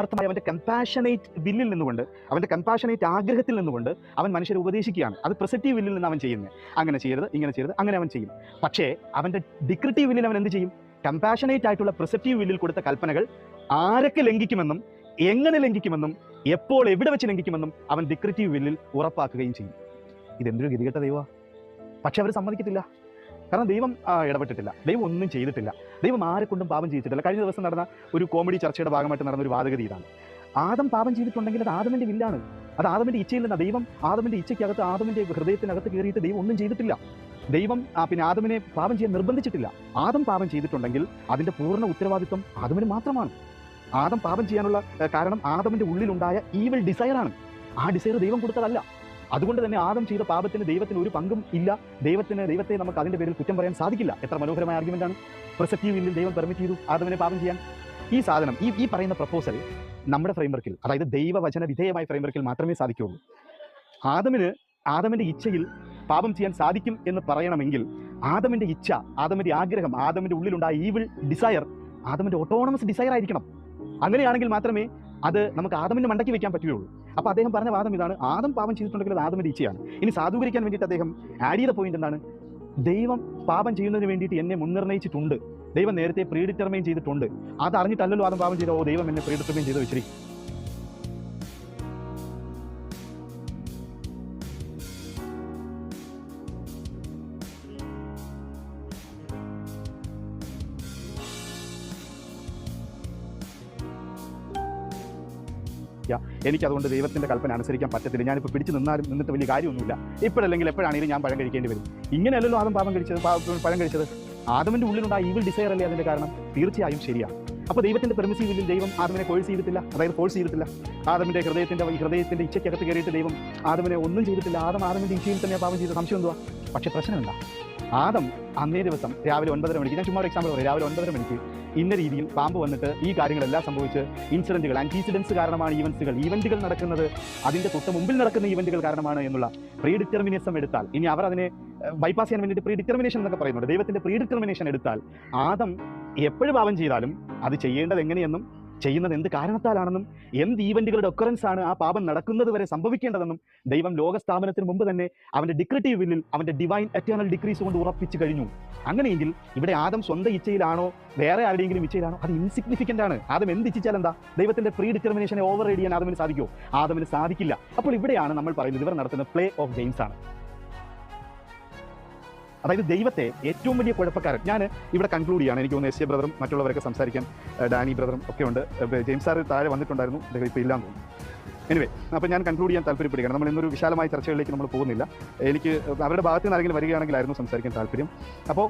[SPEAKER 1] അർത്ഥമായി അവന്റെ കമ്പാഷനേറ്റ് വില്ലിൽ നിന്നുകൊണ്ട് അവന്റെ കമ്പാഷനേറ്റ് ആഗ്രഹത്തിൽ നിന്നുകൊണ്ട് അവൻ മനുഷ്യരെ ഉപദേശിക്കുകയാണ്. അത് പ്രസക്റ്റീവ് വില്ലിൽ നിന്ന് അവൻ ചെയ്യുന്നത്. അങ്ങനെ ചെയ്യരുത് ഇങ്ങനെ ചെയ്യരുത് അങ്ങനെ അവൻ ചെയ്യും. പക്ഷേ അവന്റെ ഡിക്രിറ്റീവ് വില്ലിൽ അവൻ എന്ത് ചെയ്യും? കമ്പാഷനേറ്റ് ആയിട്ടുള്ള പ്രിസപ്റ്റീവ് വില്ലിൽ കൊടുത്ത കൽപ്പനകൾ ആരൊക്കെ ലംഘിക്കുമെന്നും എങ്ങനെ ലംഘിക്കുമെന്നും എപ്പോൾ എവിടെ വെച്ച് ലംഘിക്കുമെന്നും അവൻ ഡിക്രിറ്റീവ് വില്ലിൽ ഉറപ്പാക്കുകയും ചെയ്യും. ഇതെന്തൊരു ഗതികെട്ട ദൈവ പക്ഷെ അവർ സമ്മതിക്കത്തില്ല. കാരണം ദൈവം ഇടപെട്ടിട്ടില്ല. ദൈവം ഒന്നും ചെയ്തിട്ടില്ല. ദൈവം ആരെക്കൊണ്ടും പാപം ചെയ്തിട്ടില്ല കഴിഞ്ഞ ദിവസം നടന്ന ഒരു കോമഡി ചർച്ചയുടെ ഭാഗമായിട്ട് നടന്ന ഒരു വാദഗതി ഇതാണ്. ആദം പാപം ചെയ്തിട്ടുണ്ടെങ്കിൽ അത് ആദമിന്റെ വില്ലാണ്. അത് ആദമിന്റെ ഇച്ഛയിൽ നിന്ന് ദൈവം ആദമിന്റെ ഇച്ഛയ്ക്കകത്ത് ആദമിന്റെ ഹൃദയത്തിനകത്ത് കയറിയിട്ട് ദൈവം ഒന്നും ചെയ്തിട്ടില്ല. ദൈവം ആ, പിന്നെ ആദമിനെ പാപം ചെയ്യാൻ നിർബന്ധിച്ചിട്ടില്ല. ആദം പാപം ചെയ്തിട്ടുണ്ടെങ്കിൽ അതിന്റെ പൂർണ ഉത്തരവാദിത്വം ആദമിന് മാത്രമാണ്. ആദം പാപം ചെയ്യാനുള്ള കാരണം ആദമിന്റെ ഉള്ളിലുണ്ടായ ഈവൽ ഡിസയറാണ് ആ ഡിസയർ ദൈവം കൊടുത്തതല്ല. അതുകൊണ്ട് തന്നെ ആദം ചെയ്ത പാപത്തിന് ദൈവത്തിന് ഒരു പങ്കും ഇല്ല. ദൈവത്തിന് ദൈവത്തെ നമുക്ക് അതിന്റെ പേരിൽ കുറ്റം പറയാൻ സാധിക്കില്ല. എത്ര മനോഹരമായ ആർഗ്യുമെന്റ് ആണ്. പ്രസക്റ്റീവ് വില്ലിൽ ദൈവം പെർമിറ്റ് ചെയ്തു ആദമിനെ പാപം ചെയ്യാൻ. ഈ സാധനം ഈ ഈ പറയുന്ന പ്രപ്പോസൽ നമ്മുടെ ഫ്രെയിംവർക്കിൽ അതായത് ദൈവവചന വിധേയമായ ഫ്രെയിംവർക്കിൽ മാത്രമേ സാധിക്കുകയുള്ളൂ. ആദമിന് ആദമിന്റെ ഇച്ഛയിൽ പാപം ചെയ്യാൻ സാധിക്കും എന്ന് പറയണമെങ്കിൽ ആദമിന്റെ ഇച്ഛ ആദമിന്റെ ആഗ്രഹം ആദമിന്റെ ഉള്ളിലുണ്ടായ ഈവിൾ ഡിസയർ ആദമിന്റെ ഓട്ടോണമസ് ഡിസയർ ആയിരിക്കണം. അങ്ങനെയാണെങ്കിൽ മാത്രമേ അത് നമുക്ക് ആദമിന്റെ മണ്ടയ്ക്ക് വെക്കാൻ പറ്റുകയുള്ളൂ. അപ്പോൾ അദ്ദേഹം പറഞ്ഞ വാദം ഇതാണ്. ആദം പാപം ചെയ്തിട്ടുണ്ടെങ്കിൽ അത് ഇച്ഛയാണ്. ഇനി സാധൂകരിക്കാൻ വേണ്ടിയിട്ട് അദ്ദേഹം ആഡ് ചെയ്ത പോയിന്റ് എന്താണ്? ദൈവം പാപം ചെയ്യുന്നതിന് വേണ്ടിയിട്ട് എന്നെ മുൻനിർണയിച്ചിട്ടുണ്ട് ദൈവം നേരത്തെ പ്രീഡിറ്റർമൈൻ ചെയ്തിട്ടുണ്ട്. അത് അറിഞ്ഞിട്ടല്ലല്ലോ ആദം പാപം ചെയ്തോ ദൈവം എന്നെ പ്രീഡിറ്റർമൈൻ ചെയ്ത് വെച്ചിരിക്കും പ്രവർത്തിക്കുക എനിക്ക് അതുകൊണ്ട് ദൈവത്തിന്റെ കൽപ്പന അനുസരിക്കാൻ പറ്റത്തില്ല. ഞാനിപ്പോൾ പിടിച്ച് നിന്നാലും നിന്നിട്ട് വലിയ കാര്യമൊന്നുമില്ല. ഇപ്പോഴല്ലെങ്കിൽ എപ്പോഴാണെങ്കിലും ഞാൻ പഴം കഴിക്കേണ്ടി വരും. ഇങ്ങനെയല്ലല്ലോ ആദം പാപം കഴിച്ചത് പഴം കഴിച്ചത്? ആദമിന്റെ ആ ഈവിൽ ഡിസയർ അല്ലേ അതിന്റെ കാരണം? തീർച്ചയായും ശരിയാണ്. അപ്പോൾ ദൈവത്തിന്റെ പെർമിസീവ് വില്ലിൽ ദൈവം ആദമിനെ കോഴ്സ് ചെയ്തിട്ടില്ല. അതായത് കോഴ്സ് ചെയ്തിട്ടില്ല. ആദമിന്റെ ഹൃദയത്തിന്റെ ഈ ഹൃദയത്തിന്റെ ഇച്ഛയ്ക്കകത്ത് കയറിയിട്ട് ദൈവം ആദമിനെ ഒന്നും ചെയ്തിട്ടില്ല. ആദം ആദമിന്റെ ഇച്ഛയിൽ തന്നെ പാപം ചെയ്ത സംശയം എന്തുവാ? പക്ഷേ പ്രശ്നമില്ല ആദം അന്നേ ദിവസം രാവിലെ ഒൻപതര മണിക്ക് ഞാൻ ചുമ്മാ ഒരു എക്സാമ്പിൾ പറയാം. രാവിലെ ഒൻപതര മണിക്ക് ഇന്ന രീതിയിൽ പാമ്പ് വന്നിട്ട് ഈ കാര്യങ്ങളെല്ലാം സംഭവിച്ച് ഇൻസിഡന്റുകൾ ആന്റിസിഡൻസ് കാരണമാണ് ഈവൻസുകൾ ഈവന്റുകൾ നടക്കുന്നത്. അതിന്റെ തൊട്ട് മുമ്പിൽ നടക്കുന്ന ഈവന്റുകൾ കാരണമാണ് എന്നുള്ള പ്രീ ഡിറ്റർമിനിസം എടുത്താൽ ഇനി അവർ അതിനെ ബൈപ്പാസ് ചെയ്യാൻ വേണ്ടിയിട്ട് പ്രീഡിറ്റർമിനേഷൻ എന്നൊക്കെ പറയുന്നുണ്ട്. ദൈവത്തിന്റെ പ്രീഡിറ്റർമിനേഷൻ എടുത്താൽ ആദം എപ്പോഴും പാപം ചെയ്താലും അത് ചെയ്യേണ്ടത് എങ്ങനെയെന്നും ചെയ്യുന്നത് എന്ത് കാരണത്താലാണെന്നും എന്ത് ഈവന്റുകളുടെ ഒക്കറൻസ് ആണ് ആ പാപം നടക്കുന്നത് വരെ സംഭവിക്കേണ്ടതെന്നും ദൈവം ലോകസ്ഥാപനത്തിന് മുമ്പ് തന്നെ അവന്റെ ഡിക്രിറ്റീവ് വില്ലിൽ അവന്റെ ഡിവൈൻ എറ്റേണൽ ഡിക്രീസ് കൊണ്ട് ഉറപ്പിച്ചു കഴിഞ്ഞു. അങ്ങനെയെങ്കിൽ ഇവിടെ ആദം സ്വന്തം ഇച്ഛയിലാണോ വേറെ ആരുടെയെങ്കിലും ഇച്ഛയിലാണോ? അത് ഇൻസിഗ്നിഫിക്കന്റ് ആണ്. ആദം എന്ത് ഇച്ഛിച്ചാൽ എന്താ? ദൈവത്തിന്റെ പ്രീ ഡിറ്റർമിനേഷനെ ഓവർ റൈഡ് ചെയ്യാൻ ആദമിന് സാധിക്കുമോ ആദമിന് സാധിക്കില്ല. അപ്പോൾ ഇവിടെയാണ് നമ്മൾ പറയുന്നത്. ഇവർ നടത്തുന്ന പ്ലേ ഓഫ് ഗെയിംസ് ആണ്. അതായത് ദൈവത്തെ ഏറ്റവും വലിയ കുഴപ്പക്കാരൻ. ഞാൻ ഇവിടെ കൺക്ലൂഡ് ചെയ്യാണ്. എനിക്ക് തോന്നുന്നു എസ് ബ്രദറും മറ്റുള്ളവരൊക്കെ സംസാരിക്കാൻ ഡാനി ബ്രദറും ഒക്കെ ഉണ്ട്. ജെയിംസ് സാർ താഴെ വന്നിട്ടുണ്ടായിരുന്നു. അദ്ദേഹം ഇപ്പോൾ ഇല്ലാന്ന് തോന്നുന്നു. എനിവേ അപ്പോൾ ഞാൻ കൺക്ലൂഡ് ചെയ്യാൻ താല്പര്യപ്പെടുകയാണ്. നമ്മൾ ഇന്നൊരു വിശാലമായ ചർച്ചകളിലേക്ക് നമ്മൾ പോകുന്നില്ല. എനിക്ക് അവരുടെ ഭാഗത്ത് നിന്ന് ആരെങ്കിലും വരികയാണെങ്കിലായിരുന്നു സംസാരിക്കാൻ താല്പര്യം. അപ്പോൾ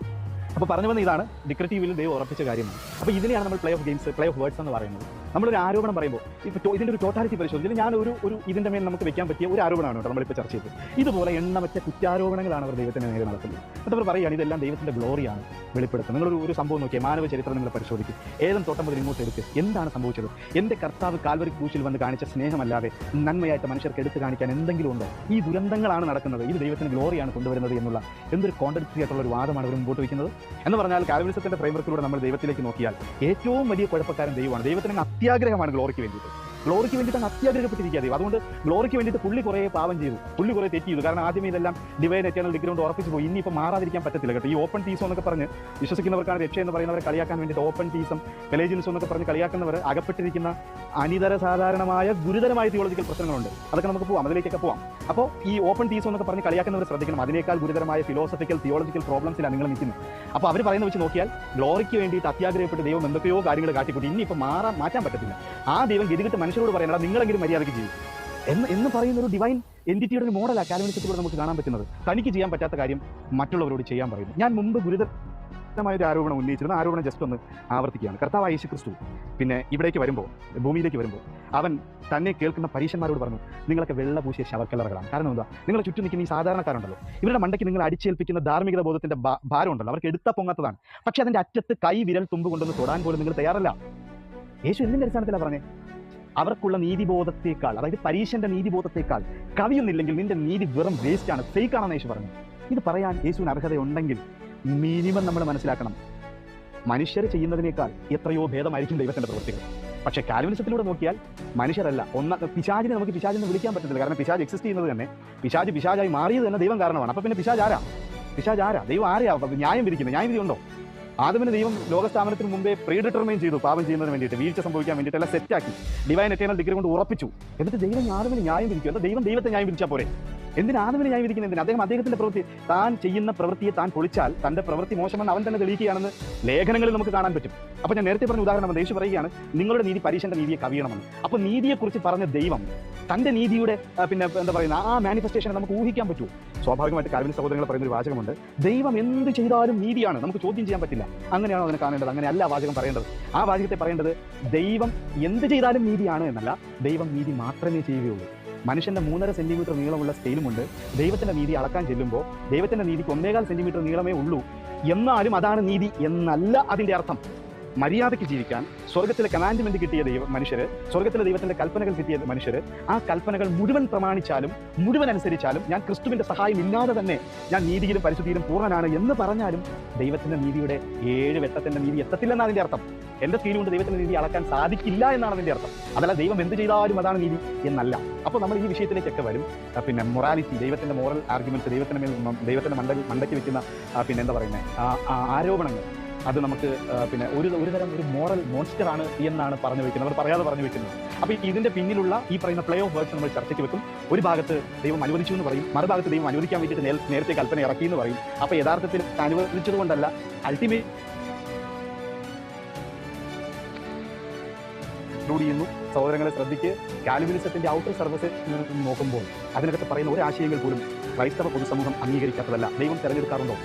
[SPEAKER 1] അപ്പോൾ പറഞ്ഞു വന്ന ഇതാണ് ഡിക്രറ്റീവിൽ ദൈവം ഉറപ്പിച്ച കാര്യമാണ്. അപ്പോൾ ഇതിനെയാണ് നമ്മൾ play of games play of words എന്ന് പറയുന്നത്. നമ്മളൊരു ആരോപണം പറയുമ്പോൾ ഇപ്പോൾ ഇതിന്റെ ഒരു ടോട്ടാലിറ്റി പരിശോധിച്ചാൽ ഞാൻ ഒരു ഒരു ഇതിന്റെ മേൽ നമുക്ക് വെക്കാൻ പറ്റിയ ഒരു ആരോപണമാണ് കേട്ടോ നമ്മളിപ്പോൾ ചർച്ച ചെയ്തത്. ഇതുപോലെ എണ്ണമറ്റ കുറ്റാരോപണങ്ങളാണ് അവർ ദൈവത്തിന് നേരെ നടത്തുന്നത്. എന്നിട്ട് അവർ പറയുകയാണ് ഇതെല്ലാം ദൈവത്തിന്റെ ഗ്ലോറിയാണ് വെളിപ്പെടുത്തുന്നത്. നിങ്ങളൊരു ഒരു സംഭവം നോക്കിയാൽ മാനവ ചരിത്രം നിങ്ങൾ പരിശോധിക്കും. ഏതും തോട്ടം മുതൽ ഇങ്ങോട്ട് എടുക്കുക എന്താണ് സംഭവിച്ചത്? എന്റെ കർത്താവ് കാൽവരി ക്രൂശിൽ വന്ന് കാണിച്ച സ്നേഹമല്ലാതെ നന്മയായിട്ട് മനുഷ്യർക്ക് എടുത്തു കാണിക്കാൻ എന്തെങ്കിലും ഉണ്ടോ? ഈ ദുരന്തങ്ങളാണ് നടക്കുന്നത്. ഇത് ദൈവത്തിന് ഗ്ലോറിയാണ് കൊണ്ടുവരുന്നത് എന്നുള്ള എന്തൊരു കോൺട്രഡിക്ടറി ആയിട്ടുള്ള ഒരു വാദമാണ് അവർ മുമ്പോട്ട് വയ്ക്കുന്നത്. എന്ന് പറഞ്ഞാൽ കാൽവരിസത്തിന്റെ ഫ്രെയിംവർക്കിലൂടെ നമ്മൾ ദൈവത്തിലേക്ക് നോക്കിയാൽ ഏറ്റവും വലിയ കുഴപ്പക്കാരൻ ദൈവമാണ്. ദൈവത്തിന് അങ്ങ് അത്യാഗ്രഹമാണ് ഗ്ലോറിക്ക് വേണ്ടിയിട്ട്. ഗ്ലോറിക്ക് വേണ്ടിയിട്ട് അങ്ങ് അത്യാഗ്രഹപ്പെട്ടിരിക്കുക ദൈവം. അതുകൊണ്ട് ഗ്ലോറിക്ക് വേണ്ടിയിട്ട് പുള്ളി കുറേ പാവം ചെയ്തു. പുള്ളി കുറേ തെറ്റ് ചെയ്തു. കാരണം ആദ്യമേ ഇതെല്ലാം ഡിവൈൻ എറ്റേണൽ ഡിഗ്രി കൊണ്ട് ഉറപ്പിച്ച് പോയി. ഇനിയിപ്പോൾ മാറാതിരിക്കാൻ പറ്റത്തില്ല കേട്ടോ. ഈ ഓപ്പൺ ടീസോ എന്നൊക്കെ പറഞ്ഞ് വിശ്വസിക്കുന്നവർക്കാണ് രക്ഷ എന്ന് പറയുന്നവരെ കളിയാക്കാൻ വേണ്ടിയിട്ട് ഓപ്പൺ ടീസം പെലേജിൻസ് എന്നൊക്കെ പറഞ്ഞ് കളിയാക്കുന്നവർ അകപ്പെട്ടിരിക്കുന്ന അനിതര സാധാരണമായ ഗുരുതരമായ തിയോളജിക്കൽ പ്രശ്നങ്ങളുണ്ട്. അതൊക്കെ നമുക്ക് പോവാം. അതിലേക്കൊക്കെ പോവാം. അപ്പോൾ ഈ ഓപ്പൺ ടീസോ എന്നൊക്കെ പറഞ്ഞ് കളിയാക്കുന്നവർ ശ്രദ്ധിക്കണം. അതിനേക്കാൾ ഗുരുതരമായ ഫിലോസഫിക്കൽ തിയോളജിക്കൽ പ്രോബ്ലംസിലാണ് നിങ്ങൾ നിൽക്കുന്നത്. അപ്പോൾ അവർ പറയുന്നത് വെച്ച് നോക്കിയാൽ ഗ്ലോറിക്ക് വേണ്ടിയിട്ട് അത്യാഗ്രഹപ്പെട്ട് ദൈവം എന്തൊക്കെയോ കാര്യങ്ങൾ കാട്ടിക്കൂട്ടി. ഇനി ഇപ്പോൾ മാറാൻ മാറ്റാൻ പറ്റത്തില്ല. ആ ദൈവം ഗതികിട്ട് മനുഷ്യരോട് പറയണം നിങ്ങളെങ്കിലും മര്യാദയ്ക്ക് ചെയ്യും എന്ന് എന്ന് പറയുന്ന ഒരു ഡിവൈൻ എന്റിറ്റിയുടെ ഒരു മോഡലാണ് കാലവനിസത്തിലൂടെ നമുക്ക് കാണാൻ പറ്റുന്നത്. തനിക്ക് ചെയ്യാൻ പറ്റാത്ത കാര്യം മറ്റുള്ളവരോട് ചെയ്യാൻ പറയുന്നു. ഞാൻ മുമ്പ് ഗുരുതരമായ ഒരു ആരോപണം ഉന്നയിച്ചിരുന്ന. ആരോപണം ജസ്റ്റ് ഒന്ന് ആവർത്തിക്കുകയാണ്. കർത്താവ് യേശു ക്രിസ്തു പിന്നെ ഇവിടേക്ക് വരുമ്പോൾ ഭൂമിയിലേക്ക് വരുമ്പോൾ അവൻ തന്നെ കേൾക്കുന്ന പരീക്ഷന്മാരോട് പറഞ്ഞു നിങ്ങളൊക്കെ വെള്ള പൂശിയ ശവക്കല്ലറകളാണ് കാരണം എന്താ? നിങ്ങളെ ചുറ്റും നിൽക്കുന്ന ഈ സാധാരണക്കാരുണ്ടല്ലോ. ഇവരുടെ മണ്ടയ്ക്ക് നിങ്ങൾ അടിച്ചേൽപ്പിക്കുന്ന ധാർമ്മികത ഭാരമുണ്ടല്ലോ ഭാരം ഉണ്ടല്ലോ. അവർക്ക് എടുത്ത പൊങ്ങാത്തതാണ്. പക്ഷേ അതിന്റെ അറ്റത്ത് കൈ വിരൽ തുമ്പ് കൊണ്ടൊന്ന് തൊടാൻ പോലും നിങ്ങൾ തയ്യാറല്ല. യേശു എന്തിന്റെ അടിസ്ഥാനത്തിലാണ് പറഞ്ഞേ? അവർക്കുള്ള നീതിബോധത്തേക്കാൾ അതായത് പരീക്ഷന്റെ നീതിബോധത്തേക്കാൾ കവിയുന്നില്ലെങ്കിൽ നിന്റെ നീതി വെറും വേസ്റ്റ് ആണ്. ഫേക്ക് ആണെന്ന് യേശു പറഞ്ഞു. ഇത് പറയാൻ യേശുവിന് അർഹതയുണ്ടെങ്കിൽ മിനിമം നമ്മൾ മനസ്സിലാക്കണം. മനുഷ്യർ ചെയ്യുന്നതിനേക്കാൾ എത്രയോ ഭേദമായിരിക്കും ദൈവത്തിന്റെ പ്രവൃത്തികൾ. പക്ഷേ കാൽവിനിസത്തിലൂടെ നോക്കിയാൽ മനുഷ്യരല്ല. ഒന്ന പിശാജിനെ നമുക്ക് പിശാചിനെ വിളിക്കാൻ പറ്റത്തില്ല. കാരണം പിശാജ് എക്സിസ്റ്റ് ചെയ്യുന്നത് തന്നെ പിശാജ് പിശാജായി മാറിയത് തന്നെ ദൈവം കാരണമാണ്. അപ്പൊ പിന്നെ പിശാജ് ആരാ? പിശാജ് ആരാ? ദൈവം ആരെയാ? ന്യായം വിധിക്കുന്നത്. ന്യായം വിധി ആദമിന് ദൈവം ലോകസ്ഥാപനത്തിന് മുമ്പേ പ്രീ ഡിറ്റർമൈൻ ചെയ്തു പാപം ചെയ്യുന്നതിന് വേണ്ടിയിട്ട് വീഴ്ച സംഭവിക്കാൻ വേണ്ടിയിട്ട് എല്ലാം സെറ്റാക്കി ഡിവൈൻ എറ്റേണൽ ഡിഗ്രി കൊണ്ട് ഉറപ്പിച്ചു. എന്നിട്ട് ദൈവം ആദമിന് ന്യായം വിധിക്കും. അല്ല ദൈവം ദൈവത്തെ ന്യായം വിധിച്ചാൽ പോരെ? എന്തിനാ ആദമിനെ ഞാൻ വിധിക്കുന്നത്? എന്തിനാ അദ്ദേഹം അദ്ദേഹത്തിന്റെ പ്രവൃത്തി താൻ ചെയ്യുന്ന പ്രവൃത്തിയെ താൻ പൊളിച്ചാൽ തന്റെ പ്രവൃത്തി മോശമെന്ന് അവൻ തന്നെ തെളിയിക്കുകയാണെന്ന് ലേഖനങ്ങളിൽ നമുക്ക് കാണാൻ പറ്റും. അപ്പൊ ഞാൻ നേരത്തെ പറഞ്ഞ ഉദാഹരണം ദേശു പറയുകയാണ് നിങ്ങളുടെ നീതി പരീക്ഷന്റെ നീതിയെ കവിയണമെന്ന്. അപ്പൊ നീതിയെക്കുറിച്ച് പറഞ്ഞ ദൈവം തന്റെ നീതിയുടെ പിന്നെ എന്താ പറയുന്ന ആ മാനിഫെസ്റ്റേഷനെ നമുക്ക് ഊഹിക്കാൻ പറ്റുമോ സ്വാഭാവികമായിട്ട് കാൽവിൻ സഹോദരങ്ങൾ പറയുന്ന ഒരു വാചകമുണ്ട് ദൈവം എന്ത് ചെയ്താലും നീതിയാണ് നമുക്ക് ചോദ്യം ചെയ്യാൻ പറ്റില്ല. അങ്ങനെയാണോ അതിനെ കാണേണ്ടത്? അങ്ങനെയല്ല വാചകം പറയേണ്ടത്. ആ വാചകത്തെ പറയേണ്ടത് ദൈവം എന്ത് ചെയ്താലും നീതിയാണ് എന്നല്ല ദൈവം നീതി മാത്രമേ ചെയ്യുകയുള്ളൂ. മനുഷ്യന്റെ മൂന്നര സെന്റിമീറ്റർ നീളമുള്ള സ്കെയിലുമുണ്ട് ദൈവത്തിന്റെ നീതി അളക്കാൻ ചെല്ലുമ്പോൾ ദൈവത്തിന്റെ നീതിക്ക് ഒന്നേകാൽ സെന്റിമീറ്റർ നീളമേ ഉള്ളൂ. എന്നാലും അതാണ് നീതി എന്നല്ല അതിന്റെ അർത്ഥം. മര്യാദയ്ക്ക് ജീവിക്കാൻ സ്വർഗത്തിലെ കമാൻഡ്മെന്റ് കിട്ടിയ ദൈവ മനുഷ്യര് സ്വർഗത്തിലെ ദൈവത്തിന്റെ കൽപ്പനകൾ കിട്ടിയ മനുഷ്യര് ആ കൽപ്പനകൾ മുഴുവൻ പ്രമാണിച്ചാലും മുഴുവൻ അനുസരിച്ചാലും ഞാൻ ക്രിസ്തുവിന്റെ സഹായം ഇല്ലാതെ തന്നെ ഞാൻ നീതിയിലും പരിശുദ്ധിയിലും പൂർണനാണ് എന്ന് പറഞ്ഞാലും ദൈവത്തിന്റെ നീതിയുടെ ഏഴ് വെട്ടത്തിന്റെ നീതി എത്തത്തില്ലെന്നാണ് അതിന്റെ അർത്ഥം. എന്റെ സ്കീൽ കൊണ്ട് ദൈവത്തിന്റെ നീതി അളക്കാൻ സാധിക്കില്ല എന്നാണ് അതിന്റെ അർത്ഥം. അതല്ല ദൈവം എന്ത് ചെയ്താലും അതാണ് നീതി എന്നല്ല. അപ്പോൾ നമ്മൾ ഈ വിഷയത്തിലേക്കൊക്കെ വരും. പിന്നെ മൊറാലിറ്റി ദൈവത്തിന്റെ മോറൽ ആർഗ്യുമെന്റ്സ് ദൈവത്തിന്റെ മേൽ ദൈവത്തിന്റെ മണ്ട മണ്ടയ്ക്ക് വെക്കുന്ന പിന്നെ എന്താ പറയുന്നത് ആരോപണങ്ങൾ. അത് നമുക്ക് പിന്നെ ഒരു ഒരു തരം ഒരു മോറൽ മോൺസ്റ്റർ ആണ് എന്നാണ് പറഞ്ഞു വെക്കുന്നത് അവർ പറയാതെ പറഞ്ഞു വെക്കുന്നത്. അപ്പോൾ ഇതിന്റെ പിന്നിലുള്ള ഈ പറയുന്ന പ്ലേ ഓഫ് വേർഡ്സ് നമ്മൾ ചർച്ചയ്ക്ക് വെക്കും. ഒരു ഭാഗത്ത് ദൈവം അനുവദിച്ചു എന്ന് പറയും മറുഭാഗത്ത് ദൈവം അനുവദിക്കാൻ വേണ്ടിയിട്ട് നേരത്തെ കൽപ്പന ഇറക്കി എന്ന് പറയും. അപ്പോൾ യഥാർത്ഥത്തിൽ അനുവദിച്ചതുകൊണ്ടല്ല അൾട്ടിമേറ്റ് ചെയ്യുന്നു സഹോദരങ്ങളെ ശ്രദ്ധിക്ക്. കാൽവിനിസത്തിന്റെ ഔട്ടർ സർവീസ് നോക്കുമ്പോൾ അതിനകത്ത് പറയുന്ന ഒരു ആശയങ്ങൾ പോലും ക്രൈസ്തവ പൊതുസമൂഹം അംഗീകരിക്കാത്തതല്ല. ദൈവം തിരഞ്ഞെടുക്കാറുണ്ടോ?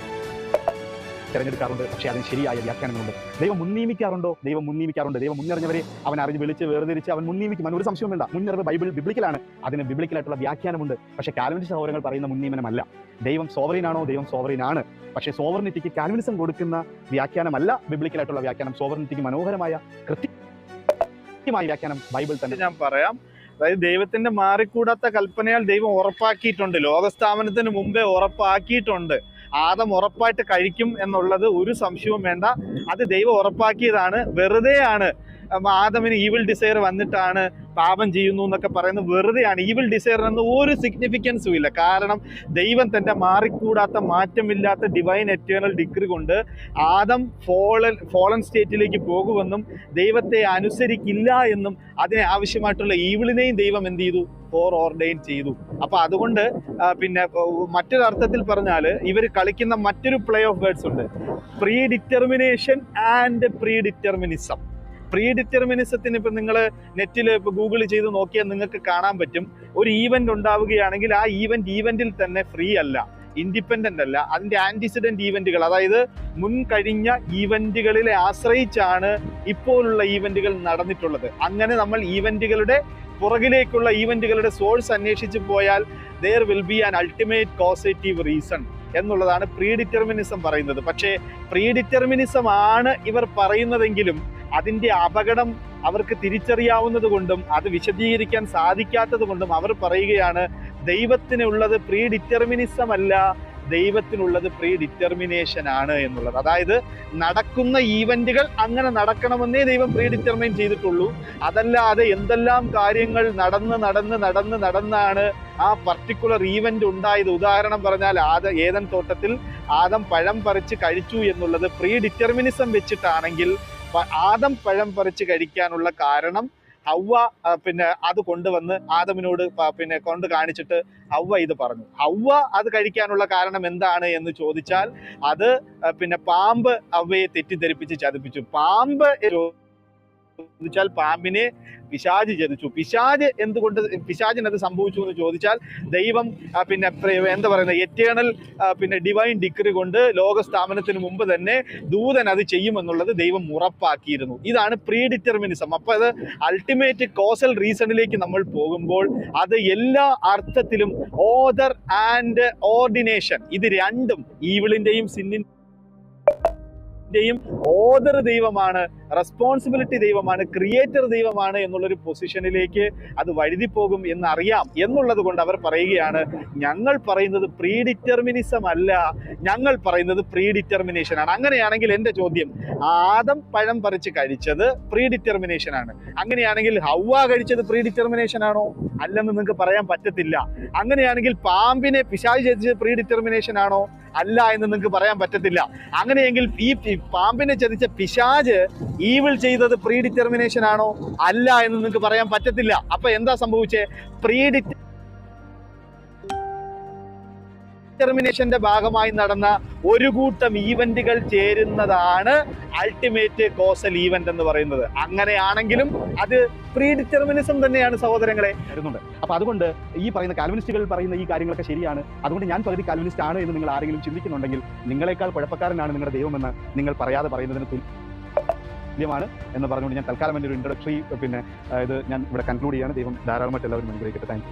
[SPEAKER 1] തിരഞ്ഞെടുക്കാറുണ്ട്. പക്ഷേ അതിന് ശരിയായ വ്യാഖ്യാനങ്ങളുണ്ട്. ദൈവം മുൻനിയമിക്കാറുണ്ടോ ദൈവം മുൻനിയമിക്കാറുണ്ട് ദൈവം മുന്നറിഞ്ഞവരെ അവൻ അറിഞ്ഞ് വിളിച്ച് വേർതിരിച്ച് അവൻ മുൻനിയമിക്കും അവൻ ഒരു സംശയം വേണ്ട. മുന്നറിവ് ബൈബിൾ ബിബ്ലിക്കലാണ്. അതിന് ബിബ്ലിക്കലായിട്ടുള്ള വ്യാഖ്യാനമുണ്ട്. പക്ഷേ കാൽവിനിസ്റ്റ് സഹോദരങ്ങൾ പറയുന്ന മുൻനിയമനമല്ല ദൈവം സോവറിനാണോ? ദൈവം സോവറിനാണ്. പക്ഷേ സോവറിനിറ്റിക്ക് കാൽവിനിസം കൊടുക്കുന്ന വ്യാഖ്യാനമല്ല ബിബ്ലിക്കലായിട്ടുള്ള വ്യാഖ്യാനം. സോവറിനിറ്റിക്ക് മനോഹരമായ കൃത്യമായ വ്യാഖ്യാനം ബൈബിൾ തന്നെ.
[SPEAKER 2] ഞാൻ പറയാം. അതായത് ദൈവത്തിന്റെ മാറിക്കൂടാത്ത കൽപ്പനയാൽ ദൈവം ഉറപ്പാക്കിയിട്ടുണ്ട്. ലോകസ്ഥാപനത്തിന് മുമ്പേ ഉറപ്പാക്കിയിട്ടുണ്ട്. ആദം ഉറപ്പായിട്ട് കഴിക്കും എന്നുള്ളത് ഒരു സംശയവും വേണ്ട. അത് ദൈവം ഉറപ്പാക്കിയതാണ്. വെറുതെയാണ് ആദമിന് ഈവിൽ ഡിസയർ വന്നിട്ടാണ് പാപം ചെയ്യുന്നു എന്നൊക്കെ പറയുന്നത് വെറുതെയാണ്. ഈവിൽ ഡിസയർ എന്ന ഒരു സിഗ്നിഫിക്കൻസും ഇല്ല. കാരണം ദൈവം തന്റെ മാറിക്കൂടാത്ത മാറ്റമില്ലാത്ത ഡിവൈൻ എറ്റേണൽ ഡിഗ്രി കൊണ്ട് ആദം ഫോളൻ ഫോളൻ സ്റ്റേറ്റിലേക്ക് പോകുമെന്നും ദൈവത്തെ അനുസരിക്കില്ല എന്നും അതിന് ആവശ്യമായിട്ടുള്ള ഈവിളിനെയും ദൈവം എന്ത് ചെയ്തു? ഫോർ ഓർഡൈൻ ചെയ്തു. അപ്പോൾ അതുകൊണ്ട് പിന്നെ മറ്റൊരർത്ഥത്തിൽ പറഞ്ഞാൽ ഇവർ കളിക്കുന്ന മറ്റൊരു പ്ലേ ഓഫ് വേർഡ്സ് ഉണ്ട്. Predetermination and predeterminism പ്രീ ഡിറ്റർമിനിസത്തിന് ഇപ്പം നിങ്ങൾ നെറ്റിൽ ഇപ്പോൾ ഗൂഗിൾ ചെയ്ത് നോക്കിയാൽ നിങ്ങൾക്ക് കാണാൻ പറ്റും. ഒരു ഈവന്റ് ഉണ്ടാവുകയാണെങ്കിൽ ആ ഈവന്റ് ഈവന്റിൽ തന്നെ ഫ്രീ അല്ല. ഇൻഡിപെൻഡന്റ് അല്ല. അതിന്റെ ആന്റിസിഡന്റ് ഈവന്റുകൾ അതായത് മുൻ കഴിഞ്ഞ ഈവന്റുകളിലെ ആശ്രയിച്ചാണ് ഇപ്പോഴുള്ള ഈവന്റുകൾ നടന്നിട്ടുള്ളത്. അങ്ങനെ നമ്മൾ ഈവന്റുകളുടെ പുറകിലേക്കുള്ള ഈവന്റുകളുടെ സോഴ്സ് അന്വേഷിച്ച് പോയാൽ there will be an ultimate causative reason എന്നുള്ളതാണ് പ്രീ ഡിറ്റർമിനിസം പറയുന്നത്. പക്ഷേ പ്രീ ഡിറ്റർമിനിസം ആണ് ഇവർ പറയുന്നതെങ്കിലും അതിന്റെ അപകടം അവർക്ക് തിരിച്ചറിയാവുന്നത് കൊണ്ടും അത് വിശദീകരിക്കാൻ സാധിക്കാത്തത് കൊണ്ടും അവർ പറയുകയാണ് ദൈവത്തിനുള്ളത് പ്രീ ഡിറ്റർമിനിസം അല്ല ദൈവത്തിനുള്ളത് പ്രീ ഡിറ്റർമിനേഷൻ ആണ് എന്നുള്ളത്. അതായത് നടക്കുന്ന ഈവന്റുകൾ അങ്ങനെ നടക്കണമെന്നേ ദൈവം പ്രീ ഡിറ്റർമൈൻ ചെയ്തിട്ടുള്ളൂ. അതല്ലാതെ എന്തെല്ലാം കാര്യങ്ങൾ നടന്ന് നടന്ന് നടന്ന് നടന്നാണ് ആ പർട്ടിക്കുലർ ഈവന്റ് ഉണ്ടായത്. ഉദാഹരണം പറഞ്ഞാൽ ആദ ഏതൻ തോട്ടത്തിൽ ആദം പഴം പറിച്ച് കഴിച്ചു എന്നുള്ളത് പ്രീ ഡിറ്റർമിനിസം വെച്ചിട്ടാണെങ്കിൽ ആദം പഴം പറിച്ച് കഴിക്കാനുള്ള കാരണം ഹൗവ പിന്നെ അത് കൊണ്ടുവന്ന് ആദമിനോട് പിന്നെ കൊണ്ട് കാണിച്ചിട്ട് ഹൗവ ഇത് പറഞ്ഞു. ഹൗവ അത് കഴിക്കാനുള്ള കാരണം എന്താണ് എന്ന് ചോദിച്ചാൽ അത് പിന്നെ പാമ്പ് അവയെ തെറ്റിദ്ധരിപ്പിച്ച് ചതിപ്പിച്ചു. പാമ്പ് ചോദിച്ചാൽ പാമ്പിനെ പിശാജ് ചതിച്ചു പിശാജ് എന്തുകൊണ്ട് പിശാജിന് അത് സംഭവിച്ചു എന്ന് ചോദിച്ചാൽ ദൈവം പിന്നെ എന്താ പറയുന്നത് എറ്റേണൽ പിന്നെ ഡിവൈൻ ഡിഗ്രി കൊണ്ട് ലോകസ്ഥാപനത്തിന് മുമ്പ് തന്നെ ദൂതൻ അത് ചെയ്യുമെന്നുള്ളത് ദൈവം ഉറപ്പാക്കിയിരുന്നു. ഇതാണ് പ്രീ ഡിറ്റർമിനിസം അപ്പൊ അത് അൾട്ടിമേറ്റ് കോസൽ റീസണിലേക്ക് നമ്മൾ പോകുമ്പോൾ അത് എല്ലാ അർത്ഥത്തിലും ഓദർ ആൻഡ് ഓർഡിനേഷൻ ഇത് രണ്ടും ഈവിളിന്റെയും സിന്നിന്റെയും ഓദർ ദൈവമാണ് റെസ്പോൺസിബിലിറ്റി ദൈവമാണ് ക്രിയേറ്റർ ദൈവമാണ് എന്നുള്ളൊരു പൊസിഷനിലേക്ക് അത് വഴുതി പോകും എന്നറിയാം. എന്നുള്ളത് കൊണ്ട് അവർ പറയുകയാണ് ഞങ്ങൾ പറയുന്നത് പ്രീ ഡിറ്റർമിനിസം അല്ല. ഞങ്ങൾ പറയുന്നത് പ്രീ ഡിറ്റർമിനേഷൻ ആണ്. അങ്ങനെയാണെങ്കിൽ എന്റെ ചോദ്യം ആദം പഴം പറിച്ച് കഴിച്ചത് പ്രീ ഡിറ്റർമിനേഷൻ ആണ്. അങ്ങനെയാണെങ്കിൽ ഹൗവ കഴിച്ചത് പ്രീ ഡിറ്റർമിനേഷൻ ആണോ? അല്ലെന്ന് നിങ്ങൾക്ക് പറയാൻ പറ്റത്തില്ല. അങ്ങനെയാണെങ്കിൽ പാമ്പിനെ പിശാച് ചതിച്ചത് പ്രീ ഡിറ്റർമിനേഷൻ ആണോ? അല്ല എന്ന് നിങ്ങൾക്ക് പറയാൻ പറ്റത്തില്ല. അങ്ങനെയെങ്കിൽ ഈ പാമ്പിനെ ചതിച്ച പിശാജ് ഈവിൾ ചെയ്തത് പ്രീ ഡിറ്റർമിനേഷൻ ആണോ? അല്ല എന്ന് നിങ്ങൾക്ക് പറയാൻ പറ്റത്തില്ല. അപ്പൊ എന്താ സംഭവിച്ചേ? പ്രീ ഡിറ്റർമിനേഷന്റെ ഭാഗമായി നടന്ന ഒരു കൂട്ടം ഈവന്റുകൾ ചേരുന്നതാണ് അൾട്ടിമേറ്റ് കോസൽ ഈവന്റ് എന്ന് പറയുന്നത്. അങ്ങനെയാണെങ്കിലും അത് പ്രീ ഡിറ്റർമിനിസം തന്നെയാണ് സഹോദരങ്ങളെ.
[SPEAKER 1] വരുന്നുണ്ട് അപ്പൊ അതുകൊണ്ട് ഈ പറയുന്ന കാൽവിനിസ്റ്റുകൾ പറയുന്ന ഈ കാര്യങ്ങളൊക്കെ ശരിയാണ്. അതുകൊണ്ട് ഞാൻ പകുതി കാൽവിനിസ്റ്റ് ആണ് എന്ന് നിങ്ങൾ ആരെങ്കിലും ചിന്തിക്കുന്നുണ്ടെങ്കിൽ നിങ്ങളെക്കാൾ കുഴപ്പക്കാരനാണ് നിങ്ങളുടെ ദൈവമെന്ന് നിങ്ങൾ പറയാതെ പറയുന്നതിന് തുല്യമാണ് എന്ന് പറഞ്ഞുകൊണ്ട് ഞാൻ തൽക്കാലം എന്റെ ഒരു ഇൻട്രഡക്ടറി പിന്നെ ഇത് ഞാൻ ഇവിടെ കൺക്ലൂഡ് ചെയ്യാണ്. ദൈവം ധാരാളമായിട്ട് എല്ലാവരും അനുഗ്രഹിക്കട്ടെ. താങ്ക്